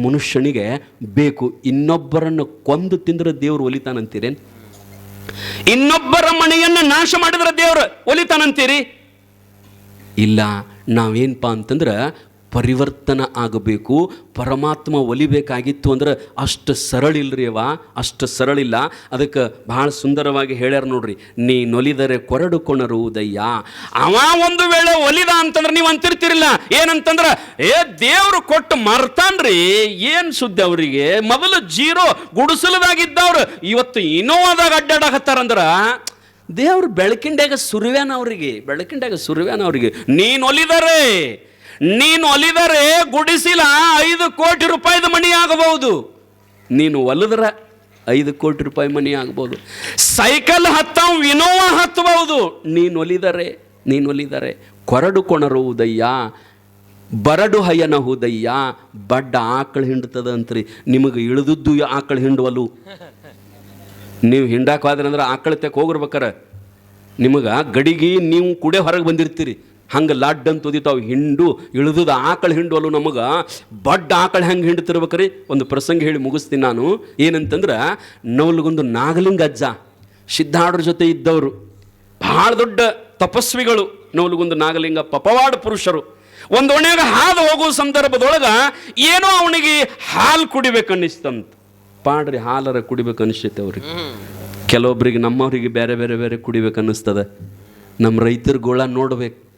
S1: ಮನುಷ್ಯನಿಗೆ ಬೇಕು. ಇನ್ನೊಬ್ಬರನ್ನು ಕೊಂದು ತಿಂದ್ರೆ ದೇವರು ಒಲಿತಾನಂತೀರೇನು ಇನ್ನೊಬ್ಬರ ಮನೆಯನ್ನು ನಾಶ ಮಾಡಿದ್ರೆ ದೇವರು ಒಲಿತಾನಂತೀರಿ? ಇಲ್ಲ ನಾವೇನಪ್ಪ ಅಂತಂದ್ರೆ ಪರಿವರ್ತನ ಆಗಬೇಕು, ಪರಮಾತ್ಮ ಒಲಿಬೇಕಾಗಿತ್ತು ಅಂದ್ರೆ ಅಷ್ಟು ಸರಳ ಇಲ್ರಿ ಅವ ಅಷ್ಟು ಸರಳಿಲ್ಲ ಅದಕ್ಕೆ ಭಾಳ ಸುಂದರವಾಗಿ ಹೇಳ್ಯಾರ ನೋಡ್ರಿ, ನೀ ನೊಲಿದರೆ ಕೊರಡು ಕೊಣರುವುದಯ್ಯ. ಅವ ಒಂದು ವೇಳೆ ಒಲಿದ ಅಂತಂದ್ರೆ ನೀವು ಅಂತಿರ್ತಿರಲಿಲ್ಲ ಏನಂತಂದ್ರೆ, ಏ ದೇವ್ರು ಕೊಟ್ಟು ಮರ್ತಾನ್ರಿ, ಏನು ಸುದ್ದಿ ಅವರಿಗೆ? ಮೊದಲು ಜೀರೋ ಗುಡಿಸಲದಾಗಿದ್ದವ್ರು, ಇವತ್ತು ಇನೋವಾದಾಗ ಅಡ್ಡಾಡಕತ್ತಾರಂದ್ರ, ದೇವ್ರು ಬೆಳಕಿಂಡ್ಯಾಗ ಸುರುವ್ಯಾನ ಅವರಿಗೆ, ಬೆಳಕಿಂಡ್ಯಾಗ ಸುರುವ್ಯಾನ ಅವರಿಗೆ ನೀನು ಒಲಿದರೆ ನೀನು ಒಲಿದರೆ ಗುಡಿಸಿಲ ಐದು ಕೋಟಿ ರೂಪಾಯಿದ ಮಣಿ ಆಗಬಹುದು. ನೀನು ಒಲಿದ್ರೆ ಐದು ಕೋಟಿ ರೂಪಾಯಿ ಮನಿ ಆಗ್ಬೋದು ಸೈಕಲ್ ಹತ್ತವು ವಿನೋವ ಹತ್ತಬಹುದು. ನೀನು ಒಲಿದರೆ ನೀನು ಒಲಿದರೆ ಕೊರಡು ಕೊಣರುವುದಯ್ಯ ಬರಡು ಹಯ್ಯನಹುದಯ್ಯ ಬಡ್ಡ ಆಕಳು ಹಿಂಡ್ತದ ಅಂತ್ರಿ. ನಿಮಗೆ ಇಳಿದದ್ದು ಆಕಳು ಹಿಂಡುವಲು. ನೀವು ಹಿಂಡಾಕ ಅಂದ್ರೆ ಆಕಳ ತೆಕ್ ಹೋಗಿರ್ಬೇಕಾರೆ ನಿಮಗೆ ಗಡಿಗೆ ನೀವು ಕುಡೆ ಹೊರಗೆ ಬಂದಿರ್ತೀರಿ. ಹಂಗೆ ಲಾಡ್ ಅಂತ ಓದಿತಾವ್ ಹಿಂಡು ಇಳಿದುದ ಆಕಳ ಅಲ್ಲೂ ನಮಗೆ? ಬಡ್ಡ ಆಕಳು ಹೆಂಗೆ ಹಿಂಡ್ತಿರ್ಬೇಕ್ರಿ? ಒಂದು ಪ್ರಸಂಗ ಹೇಳಿ ಮುಗಿಸ್ತೀನಿ ನಾನು. ಏನಂತಂದ್ರೆ ನವಲ್ಗೊಂದು ನಾಗಲಿಂಗ ಅಜ್ಜ ಸಿದ್ಧಾಡ್ರ ಜೊತೆ ಇದ್ದವರು. ಭಾಳ ದೊಡ್ಡ ತಪಸ್ವಿಗಳು ನವಲ್ಗೊಂದು ನಾಗಲಿಂಗ ಪಪವಾಡ ಪುರುಷರು. ಒಂದು ಒಣೆಯಾಗ ಹಾದು ಹೋಗುವ ಸಂದರ್ಭದೊಳಗೆ ಏನೋ ಅವನಿಗೆ ಹಾಲು ಕುಡಿಬೇಕನ್ನಿಸ್ತಂತ. ಪಾಡ್ರಿ ಹಾಲರ ಕುಡಿಬೇಕು ಅನಿಸ್ತೈತೆ ಅವ್ರಿಗೆ. ಕೆಲವೊಬ್ಬರಿಗೆ ನಮ್ಮವರಿಗೆ ಬೇರೆ ಬೇರೆ ಬೇರೆ ಕುಡಿಬೇಕು ಅನ್ನಿಸ್ತದ ನಮ್ಮ ರೈತರ ಗೋಳ ನೋಡ್ಬೇಕು.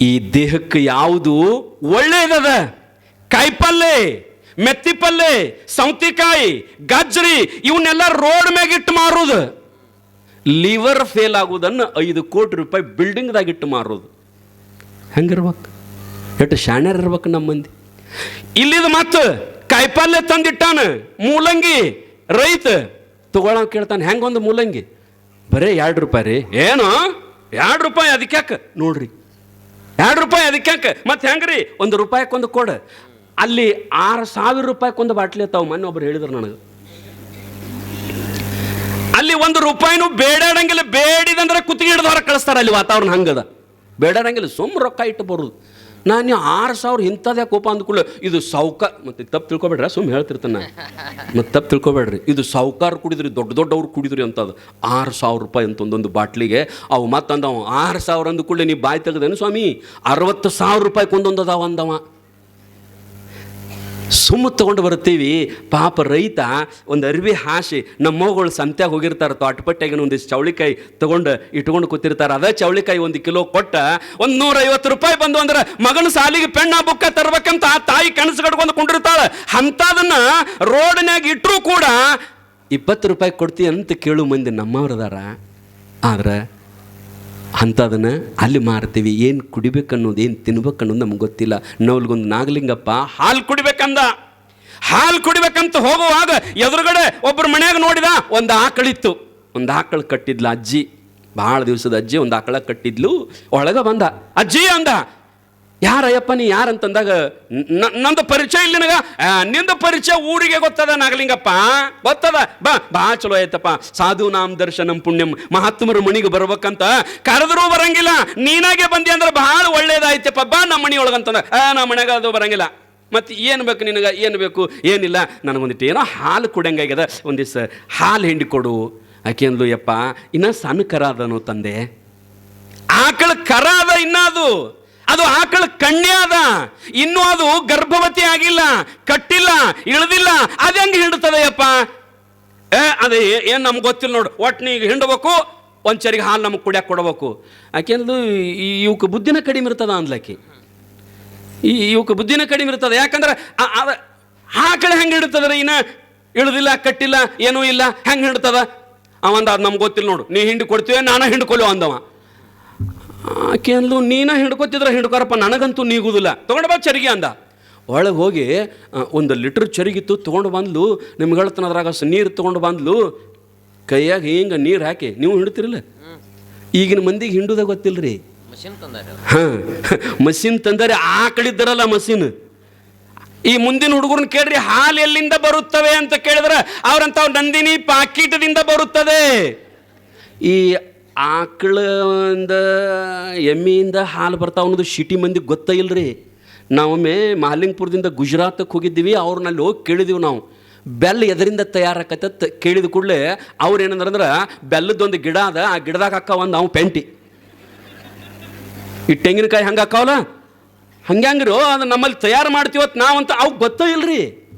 S1: ಈ ದೇಹಕ್ಕೆ ಯಾವುದು ಒಳ್ಳೇದದ? ಕಾಯಿಪಲ್ಲೆ ಮೆತ್ತಿಪಲ್ಲೆ, ಸೌತಿಕಾಯಿ ಗಜ್ರಿ ಇವನ್ನೆಲ್ಲ ರೋಡ್ ಮ್ಯಾಗಿಟ್ಟು ಮಾರೋದು. ಲಿವರ್ ಫೇಲ್ ಆಗೋದನ್ನು ಐದು ಕೋಟಿ ರೂಪಾಯಿ ಬಿಲ್ಡಿಂಗ್ದಾಗಿಟ್ಟು ಮಾರೋದು. ಹೆಂಗಿರ್ಬೇಕು? ಎಷ್ಟು ಶಾಣ್ಯರ್ ಇರ್ಬೇಕು ನಮ್ಮ ಮಂದಿ? ಇಲ್ಲಿದ ಮತ್ತು ಕಾಯಿಪಲ್ಲೆ ತಂದಿಟ್ಟಾನ, ಮೂಲಂಗಿ, ರೈತ. ತಗೊಳ ಕೇಳ್ತಾನೆ ಹೆಂಗೊಂದು ಮೂಲಂಗಿ? ಬರೇ ಎರಡು ರೂಪಾಯಿ ರೀ. ಏನು? ಎರಡು ರೂಪಾಯಿ ಅದಕ್ಕೆ ನೋಡ್ರಿ. ಎರಡು ರೂಪಾಯಿ ಅದಕ್ಕೆ ಮತ್ತೆ ಹೆಂಗ್ರಿ? ಒಂದು ರೂಪಾಯಿಕೊಂದು ಕೊಡು. ಅಲ್ಲಿ ಆರು ಸಾವಿರ ರೂಪಾಯಿಕೊಂದು ಬಾಟ್ಲಿ ತಾವು ಮೊನ್ನೆ ಒಬ್ರು ಹೇಳಿದ್ರು ನನಗೆ. ಅಲ್ಲಿ ಒಂದು ರೂಪಾಯಿನೂ ಬೇಡಾಡಂಗಿಲ್ಲ. ಬೇಡಿದಂದ್ರೆ ಕುತ್ತಿಗೆ ಹಿಡಿದವ್ರ ಕಳಿಸ್ತಾರೆ ಅಲ್ಲಿ ವಾತಾವರಣ ಹಂಗದ. ಬೇಡಾಡಂಗಿಲ್ಲ. ಸುಮ್ಮ ರೊಕ್ಕ ಇಟ್ಟು ಬರೋದು. ನಾನು ನೀವು ಆರು ಸಾವಿರ ಇಂಥದ್ದೇ ಕೋಪ ಅಂದ್ಕೊಳ್ಳಿ ಇದು ಸಾವ್ಕ, ಮತ್ತೆ ತಪ್ಪು ತಿಳ್ಕೊಬೇಡ್ರಿ? ಸುಮ್ಮನೆ ಹೇಳ್ತಿರ್ತಾನೆ ಮತ್ತು ತಪ್ಪು ತಿಳ್ಕೊಬೇಡ್ರಿ. ಇದು ಸಾವ್ಕಾರ ಕುಡಿದ್ರಿ, ದೊಡ್ಡ ದೊಡ್ಡವ್ರು ಕುಡಿದ್ರಿ ಅಂತದು. ಆರು ಸಾವಿರ ರೂಪಾಯಿ ಅಂತ ಒಂದೊಂದು ಬಾಟ್ಲಿಗೆ, ಅವು ಮತ್ತಂದವ ಆರು ಸಾವಿರ ಅಂದ್ಕೊಳ್ಳಿ ನೀವು ಬಾಯಿ ತೆಗೆದೇನು ಸ್ವಾಮಿ? ಅರವತ್ತು ಸಾವಿರ ರೂಪಾಯಿ ಒಂದೊಂದು ಅದಾವ ಅಂದವ. ಸುಮ್ಮ ತಗೊಂಡು ಬರ್ತೀವಿ ಪಾಪ ರೈತ ಒಂದು ಅರಿವಿ ಹಾಸಿ ನಮ್ಮವುಗಳು ಸಂತ್ಯಾಗ ಹೋಗಿರ್ತಾರೆ ತೋಟಪಟ್ಟೆಗಿನ ಒಂದಿಷ್ಟು ಚೌಳಿಕಾಯಿ ತಗೊಂಡು ಇಟ್ಕೊಂಡು ಕೂತಿರ್ತಾರೆ. ಅದೇ ಚೌಳಿಕಾಯಿ ಒಂದು ಕಿಲೋ ಕೊಟ್ಟ ಒಂದು ನೂರೈವತ್ತು ರೂಪಾಯಿ ಬಂದು ಅಂದ್ರೆ ಮಗನ ಸಾಲಿಗೆ ಪೆಣ್ಣ ಬುಕ್ಕ ತರಬೇಕಂತ ಆ ತಾಯಿ ಕನಸು ಕಟ್ಕೊಂಡು ಕುಂಡಿರ್ತಾಳೆ. ಅಂಥದನ್ನ ರೋಡ್ನ್ಯಾಗ ಇಟ್ಟರೂ ಕೂಡ ಇಪ್ಪತ್ತು ರೂಪಾಯಿ ಕೊಡ್ತೀಯ ಅಂತ ಕೇಳು ಮಂದಿ ನಮ್ಮವ್ರದಾರ ಆದ್ರೆ ಅಂಥದನ್ನು ಅಲ್ಲಿ ಮಾರ್ತೀವಿ. ಏನು ಕುಡಿಬೇಕನ್ನೋದು, ಏನು ತಿನ್ಬೇಕನ್ನೋದು ನಮ್ಗೆ ಗೊತ್ತಿಲ್ಲ. ನವಲ್ಗೊಂದು ನಾಗಲಿಂಗಪ್ಪ, ಹಾಲು ಕುಡಿಬೇಕಂದ. ಹಾಲು ಕುಡಿಬೇಕಂತ ಹೋಗುವಾಗ ಎದುರುಗಡೆ ಒಬ್ಬರು ಮನೆಯಾಗ ನೋಡಿದ ಒಂದು ಆಕಳಿತ್ತು. ಒಂದು ಆಕಳು ಕಟ್ಟಿದ್ಲ ಅಜ್ಜಿ. ಭಾಳ ದಿವಸದ ಅಜ್ಜಿ ಒಂದು ಆಕಳ ಕಟ್ಟಿದ್ಲು. ಒಳಗೆ ಬಂದ. ಅಜ್ಜಿ ಅಂದ ಯಾರಯ್ಯಪ್ಪ ನೀ ಯಾರಂತಂದಾಗ ಅಂತಂದಾಗ ನಂದು ಪರಿಚಯ ಇಲ್ಲಿ ನಿನಗ? ನಿಂದು ಪರಿಚಯ ಊರಿಗೆ ಗೊತ್ತದ ನಾಗಲಿಂಗಪ್ಪ? ಗೊತ್ತದ? ಬಾ ಬಾ, ಚಲೋ ಆಯ್ತಪ್ಪ. ಸಾಧು ನಾಮ್ ದರ್ಶನಂ ಪುಣ್ಯಂ. ಮಹಾತ್ಮರ ಮಣಿಗೆ ಬರ್ಬೇಕಂತ ಕರೆದ್ರೂ ಬರಂಗಿಲ್ಲ. ನೀನಾಗೆ ಬಂದಿ ಅಂದ್ರೆ ಬಹಳ ಒಳ್ಳೇದಾಯ್ತಪ್ಪ. ಬಾ ನಮ್ಮ ಮಣಿ ಒಳಗಂತಂದ ನಮ್ಮ ಮನೆಗೆ ಅದು ಬರಂಗಿಲ್ಲ. ಮತ್ತೆ ಏನು ಬೇಕು ನಿನಗೆ? ಏನು ಬೇಕು? ಏನಿಲ್ಲ. ನನಗೊಂದಿಟ್ಟು ಏನೋ ಹಾಲು ಕುಡಂಗಾಗ್ಯದ ದಿವಸ ಹಾಲು ಹಿಂಡಿ ಕೊಡು. ಆಕೆಂದ್ಲು ಯಪ್ಪ, ಇನ್ನ ಸಣ್ಣ ಕರ ಅದನು ತಂದೆ? ಆಕಳ ಕರ ಅದ ಇನ್ನೂ ಅದು. ಅದು ಆಕಳ ಕಣ್ಣೆ ಅದ. ಇನ್ನೂ ಅದು ಗರ್ಭವತಿ ಆಗಿಲ್ಲ, ಕಟ್ಟಿಲ್ಲ, ಇಳಿದಿಲ್ಲ. ಅದು ಹೆಂಗೆ ಹಿಂಡ್ತದೆಯಪ್ಪ? ಏ, ಅದೇ ಏನು ನಮ್ಗೆ ಗೊತ್ತಿಲ್ಲ ನೋಡು. ಒಟ್ಟು ನೀ ಹಿಂಡಬೇಕು ಒಂದು ಚರಿಗೆ ಹಾಲು ನಮಗೆ ಕುಡಿಯಕ್ಕೆ ಕೊಡಬೇಕು. ಯಾಕೆಂದು ಇವಕ್ಕೆ ಬುದ್ಧಿನ ಕಡಿಮೆ ಇರ್ತದ ಅಂದ್ಲಕ್ಕಿ. ಈ ಇವಕ್ಕೆ ಬುದ್ಧಿನ ಕಡಿಮೆ ಇರ್ತದೆ. ಯಾಕಂದ್ರೆ ಆಕಳ ಹೆಂಗೆ ಹಿಡುತ್ತದ್ರೆ ಇನ್ನು? ಇಳಿದಿಲ್ಲ, ಕಟ್ಟಿಲ್ಲ, ಏನೂ ಇಲ್ಲ, ಹೆಂಗೆ ಹಿಡ್ತದ? ಅವಂದ ಅದು ನಮ್ಗೆ ಗೊತ್ತಿಲ್ಲ ನೋಡು. ನೀ ಹಿಂಡಿ ಕೊಡ್ತೀವಿ ನಾನು ಹಿಂಡ್ಕೊಲ್ಲೋ ಅಂದವ. ಆಕೆ ಅಂದ್ಲು ನೀನ ಹಿಡ್ಕೊತಿದ್ರೆ ಹಿಡ್ಕೊರಪ್ಪ ನನಗಂತೂ ನೀಗುದಿಲ್ಲ. ತೊಗೊಂಡು ಬಾ ಚರಿಗೆ ಅಂದ. ಒಳಗೆ ಹೋಗಿ ಒಂದು ಲಿಟ್ರ್ ಚರಿಗಿತ್ತು ತೊಗೊಂಡು ಬಂದ್ಲು ನಿಮ್ಗೆ ಹೇಳ್ತಾನೆ ಅದ್ರಾಗ ಸ ನೀರು ತೊಗೊಂಡು ಬಂದ್ಲು. ಕೈಯಾಗ ಹಿಂಗೆ ನೀರು ಹಾಕಿ ನೀವು ಹಿಡ್ತಿರಲ್ಲ? ಈಗಿನ ಮಂದಿಗೆ ಹಿಂಡುದ ಗೊತ್ತಿಲ್ರಿ.
S2: ಮಷಿನ್ ತಂದಾರ
S1: ಹಾಂ ಮಷಿನ್ ತಂದರೆ ಆಕಳಿದ್ದರಲ್ಲ ಮಷಿನ್. ಈ ಮುಂದಿನ ಹುಡುಗರನ್ನ ಕೇಳ್ರಿ ಹಾಲು ಎಲ್ಲಿಂದ ಬರುತ್ತವೆ ಅಂತ ಕೇಳಿದ್ರೆ ಅವ್ರಂತ ನಂದಿನಿ ಪಾಕೀಟದಿಂದ ಬರುತ್ತದೆ. ಈ ಆಕಳಿಂದ ಎಮ್ಮೆಯಿಂದ ಹಾಲು ಬರ್ತಾವ ಅನ್ನೋದು ಸಿಟಿ ಮಂದಿಗೆ ಗೊತ್ತೇ ಇಲ್ಲ ರೀ ನಾವೊಮ್ಮೆ ಮಾಲಿಂಗ್ಪುರದಿಂದ ಗುಜರಾತಕ್ಕೆ ಹೋಗಿದ್ದೀವಿ ಅವ್ರನ್ನಲ್ಲಿ ಹೋಗಿ ಕೇಳಿದೀವಿ ನಾವು. ಬೆಲ್ಲ ಎದರಿಂದ ತಯಾರಾಕತ್ತ ಕೇಳಿದ ಕೂಡಲೇ ಅವ್ರು ಏನಂದ್ರೆ ಅಂದ್ರೆ, ಬೆಲ್ಲದೊಂದು ಗಿಡ ಅದ, ಆ ಗಿಡದಾಗ ಹಾಕ ಒಂದು ನಾವು ಪೆಂಟಿ. ಈ ತೆಂಗಿನಕಾಯಿ ಹಂಗೆ ಹಾಕಾವಲ್ಲ ಹಂಗ್ಯಾಂಗ್ರು ಅದು ನಮ್ಮಲ್ಲಿ ತಯಾರು ಮಾಡ್ತೀವತ್ ನಾವಂತ ಅವು ಗೊತ್ತೋ ಇಲ್ರಿ.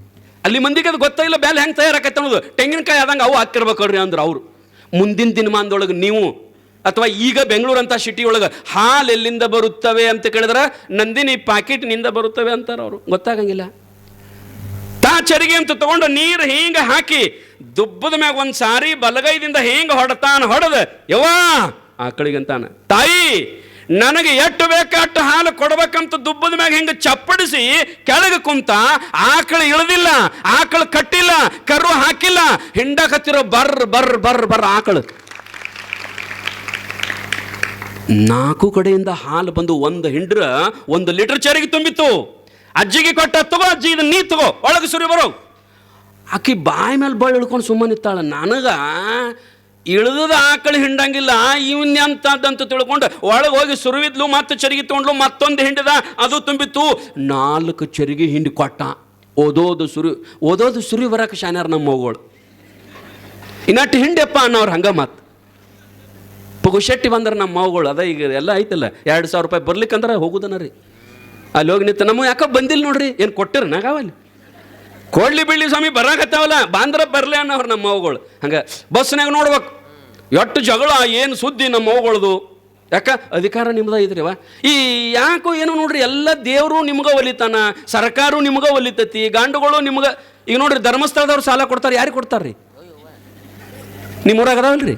S1: ಅಲ್ಲಿ ಮಂದಿಗೆ ಅದು ಗೊತ್ತೇ ಇಲ್ಲ ಬೆಲ್ಲ ಹೆಂಗೆ ತಯಾರಾಕತ್ತೆ ಅನ್ನೋದು. ತೆಂಗಿನಕಾಯಿ ಆದಂಗೆ ಅವು ಹಾಕಿರ್ಬೇಕಲ್ರಿ ಅಂದ್ರೆ ಅವರು. ಮುಂದಿನ ದಿನಮಾನದೊಳಗೆ ನೀವು ಅಥವಾ ಈಗ ಬೆಂಗಳೂರು ಅಂತ ಸಿಟಿ ಒಳಗೆ ಹಾಲು ಎಲ್ಲಿಂದ ಬರುತ್ತವೆ ಅಂತ ಕೇಳಿದ್ರೆ ನಂದಿನಿ ಪ್ಯಾಕೆಟ್ನಿಂದ ಬರುತ್ತವೆ ಅಂತಾರೆ ಅವರು. ಗೊತ್ತಾಗಂಗಿಲ್ಲ. ತಾ ಚರಿಗೆ ಅಂತ ತಗೊಂಡು ನೀರು ಹಿಂಗೆ ಹಾಕಿ ದುಬ್ಬದ ಮ್ಯಾಗ ಒಂದು ಸಾರಿ ಬಲಗೈದಿಂದ ಹಿಂಗೆ ಹೊಡತಾನ ಹೊಡೆದ, ಯವ್ವಾ? ಆಕಳಿಗಂತಾನ ತಾಯಿ, ನನಗೆ ಎಷ್ಟು ಬೇಕು ಅಷ್ಟು ಹಾಲು ಕೊಡ್ಬೇಕಂತ ದುಬ್ಬದ ಮ್ಯಾಗ ಹಿಂಗೆ ಚಪ್ಪಡಿಸಿ ಕೆಳಗೆ ಕುಂತ ಆಕಳು ಇಳಿದಿಲ್ಲ, ಆಕಳು ಕಟ್ಟಿಲ್ಲ, ಕರು ಹಾಕಿಲ್ಲ, ಹಿಂಡಕತ್ತಿರೋ ಬರ್ ಬರ್ ಬರ್ ಬರ್ ಆಕಳು. ನಾಲ್ಕು ಕಡೆಯಿಂದ ಹಾಲು ಬಂದು ಒಂದು ಹಿಂಡ್ರ, ಒಂದು ಲೀಟರ್ ಚರಿಗೆ ತುಂಬಿತ್ತು. ಅಜ್ಜಿಗೆ ಕೊಟ್ಟ, ತಗೋ ಅಜ್ಜಿ, ಇದನ್ನ ನೀ ತಗೋ, ಒಳಗೆ ಸುರಿ ಬರೋ. ಆಕಿ ಬಾಯಿ ಮೇಲೆ ಬಳ್ಳಿ ಇಳ್ಕೊಂಡು ಸುಮ್ಮನೆ ನನಗೆ ಇಳಿದ ಆಕಳು ಹಿಂಡಂಗಿಲ್ಲ. ಇವನ್ ಎಂತದಂತ ತಿಳ್ಕೊಂಡು ಒಳಗೆ ಹೋಗಿ ಸುರುವಿದ್ಲು, ಮತ್ತೆ ಚರಿಗೆ ತೊಗೊಂಡ್ಲು, ಮತ್ತೊಂದು ಹಿಂಡದ, ಅದು ತುಂಬಿತ್ತು. ನಾಲ್ಕು ಚರಿಗೆ ಹಿಂಡಿ ಕೊಟ್ಟ. ಓದೋದು ಸುರಿ ಓದೋದು ಸುರಿ ಬರಕ್ಕೆ ಶಾನ್ಯಾರ ನಮ್ಮ ಮಗಳು. ಇನ್ನಟ್ಟು ಹಿಂಡ್ಯಪ್ಪ ಅನ್ನೋರು ಹಂಗ ಮಾತು. ಪುಗುಶೆಟ್ಟಿ ಬಂದ್ರೆ ನಮ್ಮ ಮಾವುಗಳು, ಅದ ಈಗ ಎಲ್ಲ ಐತಲ್ಲ, ಎರಡು ಸಾವಿರ ರೂಪಾಯಿ ಬರ್ಲಿಕ್ಕಂದ್ರೆ ಹೋಗುದನ ರೀ. ಅಲ್ಲಿ ಹೋಗಿ ನಿಂತ ನಮ್ಮ ಯಾಕೋ ಬಂದಿಲ್ಲ ನೋಡ್ರಿ, ಏನು ಕೊಟ್ಟಿರ ನಾಗಾವಲ್ಲಿ ಕೊಡ್ಲಿ ಬಿಡ್ಲಿ ಸ್ವಾಮಿ ಬರಾಕತ್ತಾವಲ್ಲ, ಬಾಂದ್ರ ಬರಲಿ ಅನ್ನೋರು ನಮ್ಮ ಮಾವುಗಳು. ಹಂಗೆ ಬಸ್ನಾಗ ನೋಡ್ಬೇಕು. ಎಷ್ಟು ಜಗಳ, ಏನು ಸುದ್ದಿ ನಮ್ಮ ಮಾವುಗಳದು. ಯಾಕ? ಅಧಿಕಾರ ನಿಮ್ದ ಇದ್ರಿವ ಈ ಯಾಕೋ ಏನು ನೋಡ್ರಿ, ಎಲ್ಲ ದೇವರು ನಿಮ್ಗೆ ಒಲಿತಾನ, ಸರ್ಕಾರ ನಿಮ್ಗೆ ಒಲಿತತಿ, ಗಾಂಡುಗಳು ನಿಮ್ಗೆ, ಈಗ ನೋಡ್ರಿ ಧರ್ಮಸ್ಥಳದವ್ರು ಸಾಲ ಕೊಡ್ತಾರೆ, ಯಾರಿಗೆ ಕೊಡ್ತಾರ್ರಿ? ನಿಮ್ಮ ಊರಾಗ ಅದಾವಲ್ರಿ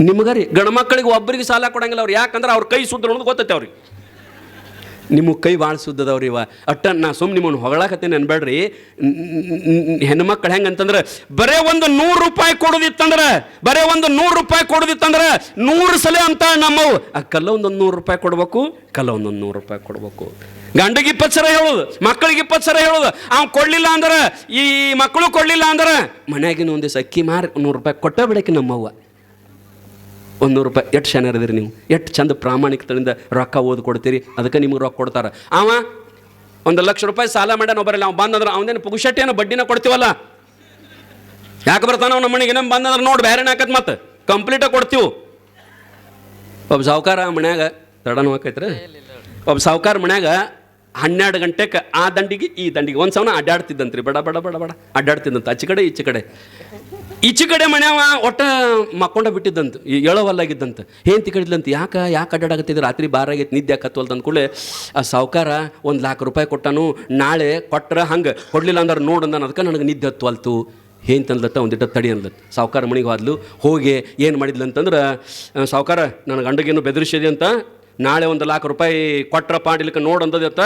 S1: ನಿಮ್ಗೆ ರೀ, ಗಂಡ ಮಕ್ಕಳಿಗೆ ಒಬ್ಬರಿಗೆ ಸಾಲ ಕೊಡಂಗಿಲ್ಲ ಅವ್ರು. ಯಾಕಂದ್ರೆ ಅವ್ರ ಕೈ ಸುದ್ದ ಅನ್ನೋದು ಗೊತ್ತೈತೆ ಅವ್ರಿಗೆ. ನಿಮ್ಮ ಕೈ ಭಾಳ ಸುದ್ದದವ್ರಿ ಇವ. ಅಟ್ಟ ನಾ ಸುಮ್ಮನೆ ನಿಮ್ಮನ್ನು ಹೊಗಳಾಕತ್ತೇನೆ ಅನ್ಬೇಡ್ರಿ. ಹೆಣ್ಮಕ್ಳು ಹೆಂಗೆ ಅಂತಂದ್ರೆ, ಬರೇ ಒಂದು ನೂರು ರೂಪಾಯಿ ಕೊಡೋದಿತ್ತಂದ್ರೆ, ಬರೇ ಒಂದು ನೂರು ರೂಪಾಯಿ ಕೊಡೋದಿತ್ತಂದ್ರೆ, ನೂರು ಸಲ ಅಂತ ನಮ್ಮವು. ಆ ಕಲ್ಲ ಒಂದೊಂದು ನೂರು ರೂಪಾಯಿ ಕೊಡ್ಬೇಕು, ಕಲ್ಲ ಒಂದೊಂದು ನೂರು ರೂಪಾಯಿ ಕೊಡಬೇಕು. ಗಂಡಿಗೆ ಇಪ್ಪತ್ತು ಸರ ಹೇಳೋದು, ಮಕ್ಕಳಿಗೆ ಇಪ್ಪತ್ತು ಸರ ಹೇಳೋದು. ಅವ್ನು ಕೊಡಲಿಲ್ಲ ಅಂದ್ರೆ, ಈ ಮಕ್ಕಳು ಕೊಡಲಿಲ್ಲ ಅಂದ್ರೆ, ಮನ್ಯಾಗಿನ ಒಂದಿವ್ಸ ಅಕ್ಕಿ ಮಾರಿ ನೂರು ರೂಪಾಯಿ ಕೊಟ್ಟ ಬಿಡಕ್ಕೆ ನಮ್ಮವ್ವ. ಒಂದು ನೂರು ರೂಪಾಯಿ, ಎಷ್ಟು ಶನ ಇದೀರಿ ನೀವು? ಎಷ್ಟು ಚಂದ ಪ್ರಾಮಾಣಿಕತೆಯಿಂದ ರೊಕ್ಕ ಓದಿ ಕೊಡ್ತೀರಿ ಅದಕ್ಕೆ ನಿಮ್ಗೆ ರೊಕ್ಕ ಕೊಡ್ತಾರೆ. ಅವ ಒಂದು ಲಕ್ಷ ರೂಪಾಯಿ ಸಾಲ ಮಾಡ್ಯಾನ ಒಬ್ಬರಲ್ಲ. ಅವ್ನು ಬಂದಂದ್ರೆ ಅವನೇನು ಪುಗುಶಟ್ಟಿಯನ್ನು ಬಡ್ಡಿನ ಕೊಡ್ತೀವಲ್ಲ? ಯಾಕೆ ಬರ್ತಾನ ಅವ್ನ ಮನೆಗೆ? ಏನೋ ಬಂದಂದ್ರೆ ನೋಡಿ ಬೇರೆ ಹಾಕತ್ ಮತ್ತೆ ಕಂಪ್ಲೀಟಾಗಿ ಕೊಡ್ತೀವಿ. ಒಬ್ಬ ಸಾವುಕಾರ ಮನ್ಯಾಗ ತಡನೂ ಹಾಕೈತ್ರಿ ಒಬ್ಬ ಸಾವುಕಾರ ಮನ್ಯಾಗ ಹನ್ನೆರಡು ಗಂಟೆಗೆ ಆ ದಂಡಿಗೆ, ಈ ದಂಡಿಗೆ. ಒಂದು ಸವನ ಅಡ್ಡಾಡ್ತಿದ್ದಂತ್ರಿ ಬಡ ಬಡ ಬಡ ಬಡ. ಅಡ್ಡಾಡ್ತಿದ್ದಂತ ಆಚೆ ಕಡೆ ಈಚೆ ಕಡೆ. ಈಚೆ ಕಡೆ ಮನ್ಯಾವ ಒಟ್ಟ ಮಕ್ಕೊಂಡ ಬಿಟ್ಟಿದ್ದಂತ ಏಳವಲ್ಲಾಗಿದ್ದಂತ ಏನ್ ತಿಕಡಿದ್ಲಂತ ಯಾಕೆ ಯಾಕೆ ಅಡ್ಡಾಡಕತ್ತಿದ್ರು ರಾತ್ರಿ ಬಾರ ಆಗೈತೆ, ನಿದ್ದೆ ಆಕತ್ವಲ್ದ ಅಂದ್ಕೊಳ್ಳೆ ಆ ಸಾವುಕಾರ ಒಂದು ಲಾಖ ರೂಪಾಯಿ ಕೊಟ್ಟಾನು, ನಾಳೆ ಕೊಟ್ಟರೆ ಹಂಗೆ, ಕೊಡ್ಲಿಲ್ಲ ಅಂದ್ರೆ ನೋಡು ಅಂದ ಅದಕ್ಕೆ ನನಗೆ ನಿದ್ದೆ ಹತ್ವಲ್ತು. ಏನು ತಂದ್ಲತ್ತ ಒಂದಿಟ್ಟ ತಡಿ ಅಂದ್ಲತ್ತ. ಸಾವುಕಾರ ಮನೆಗೆ ಹೋದ್ಲು, ಹೋಗಿ ಏನು ಮಾಡಿದ್ಲು ಅಂತಂದ್ರೆ ಸಾವುಕಾರ ನನ್ನ ಗಂಡಗೇನು ಬೆದರಿಸಿದೆ ಅಂತ, ನಾಳೆ ಒಂದು ಲಾಖ ರೂಪಾಯಿ ಕೊಟ್ರ ಪಾಡಿಲಿಕ್ಕೆ ನೋಡು ಅಂದದತ್ತ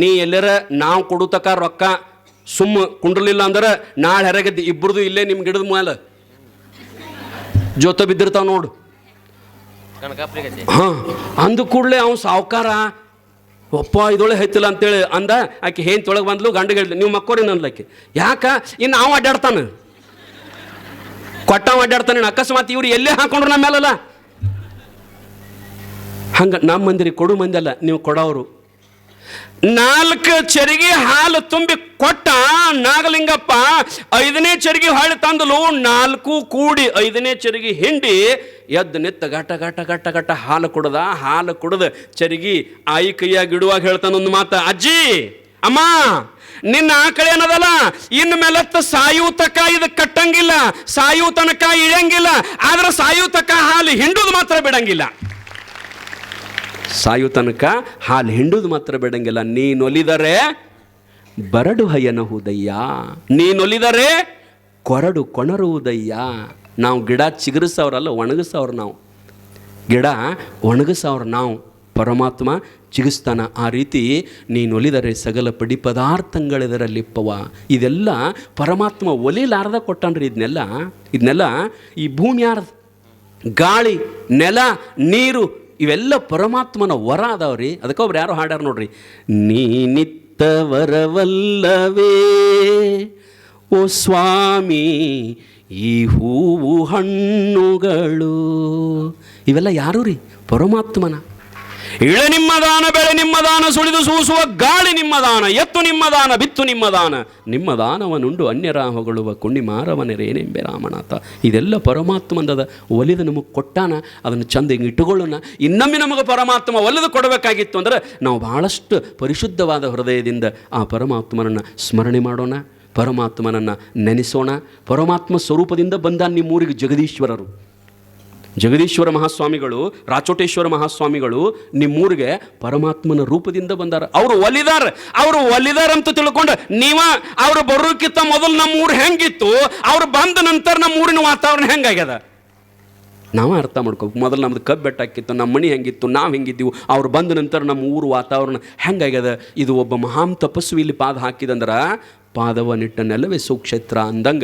S1: ನೀ ಎಲ್ಲರ ನಾವು ಕೊಡುತಕ್ಕ ರೊಕ್ಕ ಸುಮ್ಮ ಕುಂಡ್ರಲಿಲ್ಲ ಅಂದ್ರೆ ನಾಳೆ ಹೆರಗದ್ದು ಇಬ್ಬರದು ಇಲ್ಲೇ ನಿಮ್ಮ ಗಿಡದ ಮೇಲೆ ಜೊತೆ ಬಿದ್ದಿರ್ತಾವ ನೋಡು. ಹಾಂ, ಅಂದ ಕೂಡಲೇ ಅವ್ನು ಸಾವುಕಾರ, ಒಪ್ಪ ಇದೊಳೆ ಹೈತಿಲ್ಲ ಅಂತೇಳಿ ಅಂದ, ಆಕೆ ಹೇನ್ ತೊಳಗೆ ಬಂದ್ಲು, ಗಂಡ ಹೇಳಿದ್ಲು, ನೀವು ಮಕ್ಕೋರಿ ನನ್ಲಕ್ಕೆ ಯಾಕ? ಇನ್ನು ಅವ ಅಡ್ಡಾಡ್ತಾನೆ ಕೊಟ್ಟವ ಅಡ್ಡಾಡ್ತಾನೆ ಅಕಸ್ಮಾತ್ ಇವ್ರು ಎಲ್ಲೇ ಹಾಕೊಂಡ್ರು ನಮ್ಮ ಮೇಲಲ್ಲ. ಹಂಗ ನಮ್ಮ ಮಂದಿರಿ ಕೊಡು ಮಂದಿ ಅಲ್ಲ, ನೀವು ಕೊಡೋರು ನಾಲ್ಕು ಚರಿಗೆ ಹಾಲು ತುಂಬಿ ಕೊಟ್ಟ ನಾಗಲಿಂಗಪ್ಪ, ಐದನೇ ಚರಿಗೆ ಹಾಳು ತಂದಲು ನಾಲ್ಕು ಕೂಡಿ ಐದನೇ ಚರಿಗೆ ಹಿಂಡಿ ಎದ್ದು ನಿತ್ತ ಗಟ ಗಟ ಘಟ ಘಟ ಹಾಲು ಕುಡ್ದ ಹಾಲು ಕುಡ್ದ ಚರಿಗೆ ಆಯಿ ಕೈಯಾಗಿ ಇಡುವಾಗ ಹೇಳ್ತಾನೆ ಒಂದು ಮಾತು, ಅಜ್ಜಿ, ಅಮ್ಮ, ನಿನ್ನ ಆಕಳೆ ಏನದಲ್ಲ? ಇನ್ನು ಮೇಲತ್ತ ಸಾಯು ತಕ ಇದು ಕಟ್ಟಂಗಿಲ್ಲ ಸಾಯು ತನಕ ಇಳಂಗಿಲ್ಲ ಆದ್ರೆ ಸಾಯು ತಕ ಹಾಲು ಹಿಂಡುದು ಮಾತ್ರ ಬಿಡಂಗಿಲ್ಲ. ಸಾಯು ತನಕ ಹಾಲು ಹಿಂಡುದು ಮಾತ್ರ ಬಿಡಂಗಿಲ್ಲ. ನೀನೊಲಿದರೆ ಬರಡು ಹಯನಹುದಯ್ಯ ನೀನೊಲಿದರೆ ಕೊರಡು ಕೊಣರುವುದಯ್ಯ ನಾವು ಗಿಡ ಚಿಗುರಿಸೋರಲ್ಲ, ಒಣಗಿಸೋರು ನಾವು. ಗಿಡ ಒಣಗಿಸೋರು ನಾವು. ಪರಮಾತ್ಮ ಚಿಗಿಸ್ತಾನ ಆ ರೀತಿ ನೀನೊಲಿದರೆ ಸಗಲ ಪಡಿ ಪದಾರ್ಥಗಳಿದರಲ್ಲಿಪ್ಪವ ಇದೆಲ್ಲ ಪರಮಾತ್ಮ ಒಲಿಲಾರದ ಕೊಟ್ಟನ್ರಿ ಇದನ್ನೆಲ್ಲ ಇದನ್ನೆಲ್ಲ ಈ ಭೂಮಿ ಯಾರ್ದು ಗಾಳಿ, ನೆಲ, ನೀರು ಇವೆಲ್ಲ ಪರಮಾತ್ಮನ ವರ ಅದಾವ್ರಿ. ಅದಕ್ಕೆ ಒಬ್ರು ಯಾರು ಹಾಡ್ಯಾರ ನೋಡ್ರಿ. ನೀನಿತ್ತ ವರವಲ್ಲವೇ ಓ ಸ್ವಾಮಿ, ಈ ಹೂವು ಹಣ್ಣುಗಳು. ಇವೆಲ್ಲ ಯಾರು ರೀ? ಪರಮಾತ್ಮನ. ಇಳ ನಿಮ್ಮ ದಾನ ಬೆಳೆ ನಿಮ್ಮ ದಾನ ಸುಳಿದು ಸೂಸುವ ಗಾಳಿ ನಿಮ್ಮ ದಾನ ಎತ್ತು ನಿಮ್ಮ ದಾನ ಬಿತ್ತು ನಿಮ್ಮ ದಾನ ನಿಮ್ಮ ದಾನವನುಂಡು ಅನ್ಯರ ಹೊಗಳುವ ಕುಣ್ಣಿ ಮಾರವನೆರೇನೆಂಬೆ ರಾಮನಾಥ. ಇದೆಲ್ಲ ಪರಮಾತ್ಮಂದದ ಒಲಿದು ನಮಗೆ ಕೊಟ್ಟಾನ, ಅದನ್ನು ಚಂದ ಹಿಂಗೆ ಇಟ್ಟುಕೊಳ್ಳೋಣ. ಇನ್ನೊಮ್ಮೆ ನಮಗೆ ಪರಮಾತ್ಮ ಒಲಿದು ಕೊಡಬೇಕಾಗಿತ್ತು ಅಂದರೆ ನಾವು ಭಾಳಷ್ಟು ಪರಿಶುದ್ಧವಾದ ಹೃದಯದಿಂದ ಆ ಪರಮಾತ್ಮನನ್ನು ಸ್ಮರಣೆ ಮಾಡೋಣ, ಪರಮಾತ್ಮನನ್ನು ನೆನೆಸೋಣ. ಪರಮಾತ್ಮ ಸ್ವರೂಪದಿಂದ ಬಂದ ನಿಮ್ಮೂರಿಗೆ ಜಗದೀಶ್ವರರು. ಜಗದೀಶ್ವರ ಮಹಾಸ್ವಾಮಿಗಳು, ರಾಚೋಟೇಶ್ವರ ಮಹಾಸ್ವಾಮಿಗಳು ನಿಮ್ಮೂರಿಗೆ ಪರಮಾತ್ಮನ ರೂಪದಿಂದ ಬಂದಾರ. ಅವರು ಒಲಿದಾರ ಅವರು ಒಲಿದಾರ ಅಂತ ತಿಳ್ಕೊಂಡು ನೀವ ಅವರು ಬರೋಕ್ಕಿಂತ ಮೊದಲು ನಮ್ಮ ಊರು ಹೆಂಗಿತ್ತು, ಅವ್ರು ಬಂದ ನಂತರ ನಮ್ಮ ಊರಿನ ವಾತಾವರಣ ಹೆಂಗಾಗ್ಯದ? ನಾವು ಅರ್ಥ ಮಾಡ್ಕೋಬೇಕು, ಮೊದಲು ನಮ್ದು ಕಬ್ಬು ಬೆಟ್ಟಾಕಿತ್ತು, ನಮ್ಮ ಮನೆ ಹೆಂಗಿತ್ತು, ನಾವು ಹೆಂಗಿದ್ದೀವಿ, ಅವ್ರು ಬಂದ ನಂತರ ನಮ್ಮ ಊರು ವಾತಾವರಣ ಹೆಂಗಾಗ್ಯದ? ಇದು ಒಬ್ಬ ಮಹಾನ್ ತಪಸ್ವಿ ಇಲ್ಲಿ ಪಾದ ಹಾಕಿದಂದ್ರೆ ಪಾದವ ನಿಟ್ಟ ನೆಲವೇ ಸುಕ್ಷೇತ್ರ ಅಂದಂಗೆ